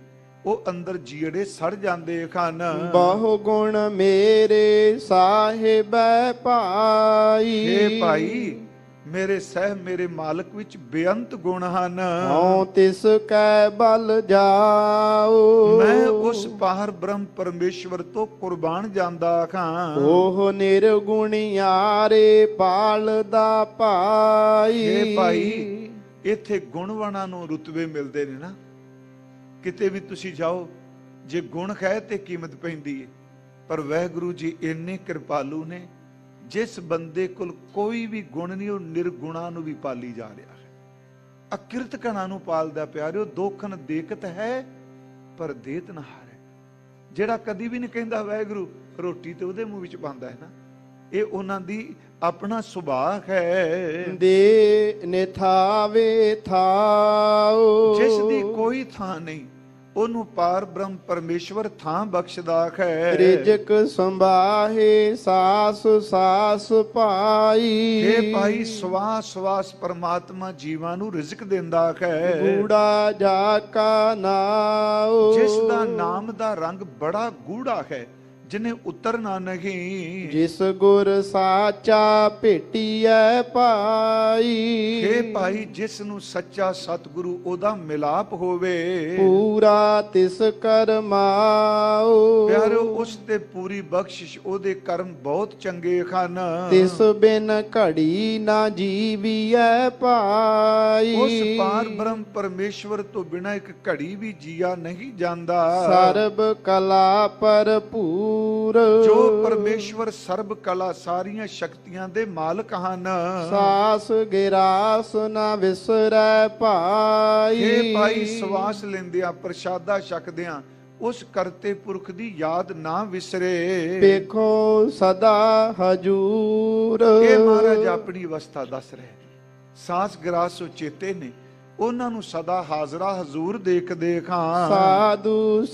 ਉਹ ਅੰਦਰ ਜੀੜੇ ਸੜ ਜਾਂਦੇ ਖਾਨ ਬਹੁ ਗੁਣ ਮੇਰੇ ਸਾਹਿਬੈ ਭਾਈ। ਇਹ ਭਾਈ ਮੇਰੇ ਸਹਿ ਮੇਰੇ ਮਾਲਕ ਵਿੱਚ ਬੇਅੰਤ ਗੁਣ ਹਨ। ਹਉ ਤਿਸ ਕੈ ਬਲ ਜਾਓ ਮੈਂ ਉਸ ਪਾਰ ਬ੍ਰਹਮ ਪਰਮੇਸ਼ਵਰ ਤੋਂ ਕੁਰਬਾਨ ਜਾਂਦਾ ਖਾਂ। ਉਹ ਨਿਰਗੁਣਿਆਰੇ ਪਾਲਦਾ ਭਾਈ। ਇਹ ਭਾਈ ਇੱਥੇ ਗੁਣਵਾਨਾਂ ਨੂੰ ਰੁਤਬੇ ਮਿਲਦੇ ਨੇ ਨਾ। ਕਿਤੇ ਵੀ ਤੁਸੀਂ ਜਾਓ ਜੇ ਗੁਣ ਹੈ ਤੇ ਕੀਮਤ ਪੈਂਦੀ ਹੈ ਪਰ ਵਾਹਿਗੁਰੂ ਜੀ ਇੰਨੇ ਕਿਰਪਾਲੂ ਨੇ ਜਿਸ ਬੰਦੇ ਕੋਲ ਕੋਈ ਵੀ ਗੁਣ ਨਹੀਂ ਉਹ ਨਿਰਗੁਣਾ ਨੂੰ ਵੀ ਪਾਲੀ ਜਾ ਰਿਹਾ ਹੈ। ਅਕਿਰਤ ਕਣਾ ਨੂੰ ਪਾਲਦਾ ਪਿਆਰਿਓ ਦੋਖਨ ਦੇਖਤ ਹੈ ਪਰ ਦੇਤ ਨਾ ਹਾਰੇ। ਜਿਹੜਾ ਕਦੀ ਵੀ ਨਹੀਂ ਕਹਿੰਦਾ ਵਾਹਿਗੁਰੂ ਰੋਟੀ ਤੇ ਉਹਦੇ ਮੂੰਹ ਵਿੱਚ ਪਾਉਂਦਾ ਹੈ ਨਾ। ਇਹ ਉਹਨਾਂ ਦੀ ਆਪਣਾ ਸੁਭਾਅ ਹੈ। ਦੇ ਨਿਥਾਵੇ ਥਾਉ ਜਿਸ ਦੀ ਕੋਈ ਥਾਂ ਨਹੀਂ ਉਹਨੂੰ ਪਾਰ ਬ੍ਰਹਮ ਪਰਮੇਸ਼ਵਰ ਥਾਂ ਬਖਸ਼ਦਾ ਹੈ। ਰਿਜਕ ਸੰਭਾਹੇ ਸਾਸ ਸਾਸ ਭਾਈ ਇਹ ਭਾਈ ਸਵਾਸ ਸਵਾਸ ਪਰਮਾਤਮਾ ਜੀਵਾਂ ਨੂੰ ਰਿਜ਼ਕ ਦਿੰਦਾ ਹੈ। ਗੂੜਾ ਜਾ ਕਾ ਨਾਉ। ਜਿਸ ਦਾ ਨਾਮ ਦਾ ਰੰਗ ਬੜਾ ਗੂੜਾ ਹੈ। ਜਿਨੇ ਉਤਰਨਾ ਨਹੀਂ। ਜਿਸ ਗੁਰ ਸਾਚਾ ਭੇਟੀਐ ਭਾਈ ਇਹ ਭਾਈ ਜਿਸ ਨੂੰ ਸੱਚਾ ਸਤਿਗੁਰੂ ਉਹਦਾ ਮਿਲਾਪ ਹੋਵੇ। ਪੂਰਾ ਤਿਸ ਕਰਮਾਉ ਪਿਆਰੋ ਉਸ ਤੇ ਪੂਰੀ ਬਖਸ਼ਿਸ਼ ਉਹਦੇ ਕਰਮ ਬਹੁਤ ਚੰਗੇ ਹਨ। ਤਿਸ ਬਿਨ ਘੜੀ ਨਾ ਜੀਵੀਐ ਭਾਈ ਉਸ ਪਾਰ ਬ੍ਰਹਮ ਪਰਮੇਸ਼ਵਰ ਤੋਂ ਬਿਨਾ ਇੱਕ ਘੜੀ ਵੀ ਜੀਆ ਨਹੀਂ ਜਾਂਦਾ। ਸਰਬ ਕਲਾ ਭਰਪੂਰ ਜੋ ਪਰਮੇਸ਼ਵਰ ਸਰਬ ਕਲਾ ਸਾਰੀਆਂ ਸ਼ਕਤੀਆਂ ਦੇ ਮਾਲਕ ਹਨ। ਸਾਸ ਗਿਰਾਸ ਨਾ ਵਿਸਰੈ ਭਾਈ। ਇਹ ਭਾਈ ਸਵਾਸ ਲੈਂਦਿਆਂ ਪ੍ਰਸ਼ਾਦਾ ਛਕਦਿਆਂ ਉਸ ਕਰਤੇ ਪੁਰਖ ਦੀ ਯਾਦ ਨਾ ਵਿਸਰੇ। ਵੇਖੋ ਸਦਾ ਹਜੂਰ। ਇਹ ਮਹਾਰਾਜ ਆਪਣੀ ਅਵਸਥਾ ਦੱਸ ਰਹੇ ਸਾਸ ਗਰਾਸ ਚੇਤੇ ਨੇ। ਉਹਨਾਂ ਨੂੰ ਸਦਾ ਹਾਜ਼ਰਾ ਹਜ਼ੂਰ ਦੇਖ ਦੇਖਾਂ ਸਾਧੂ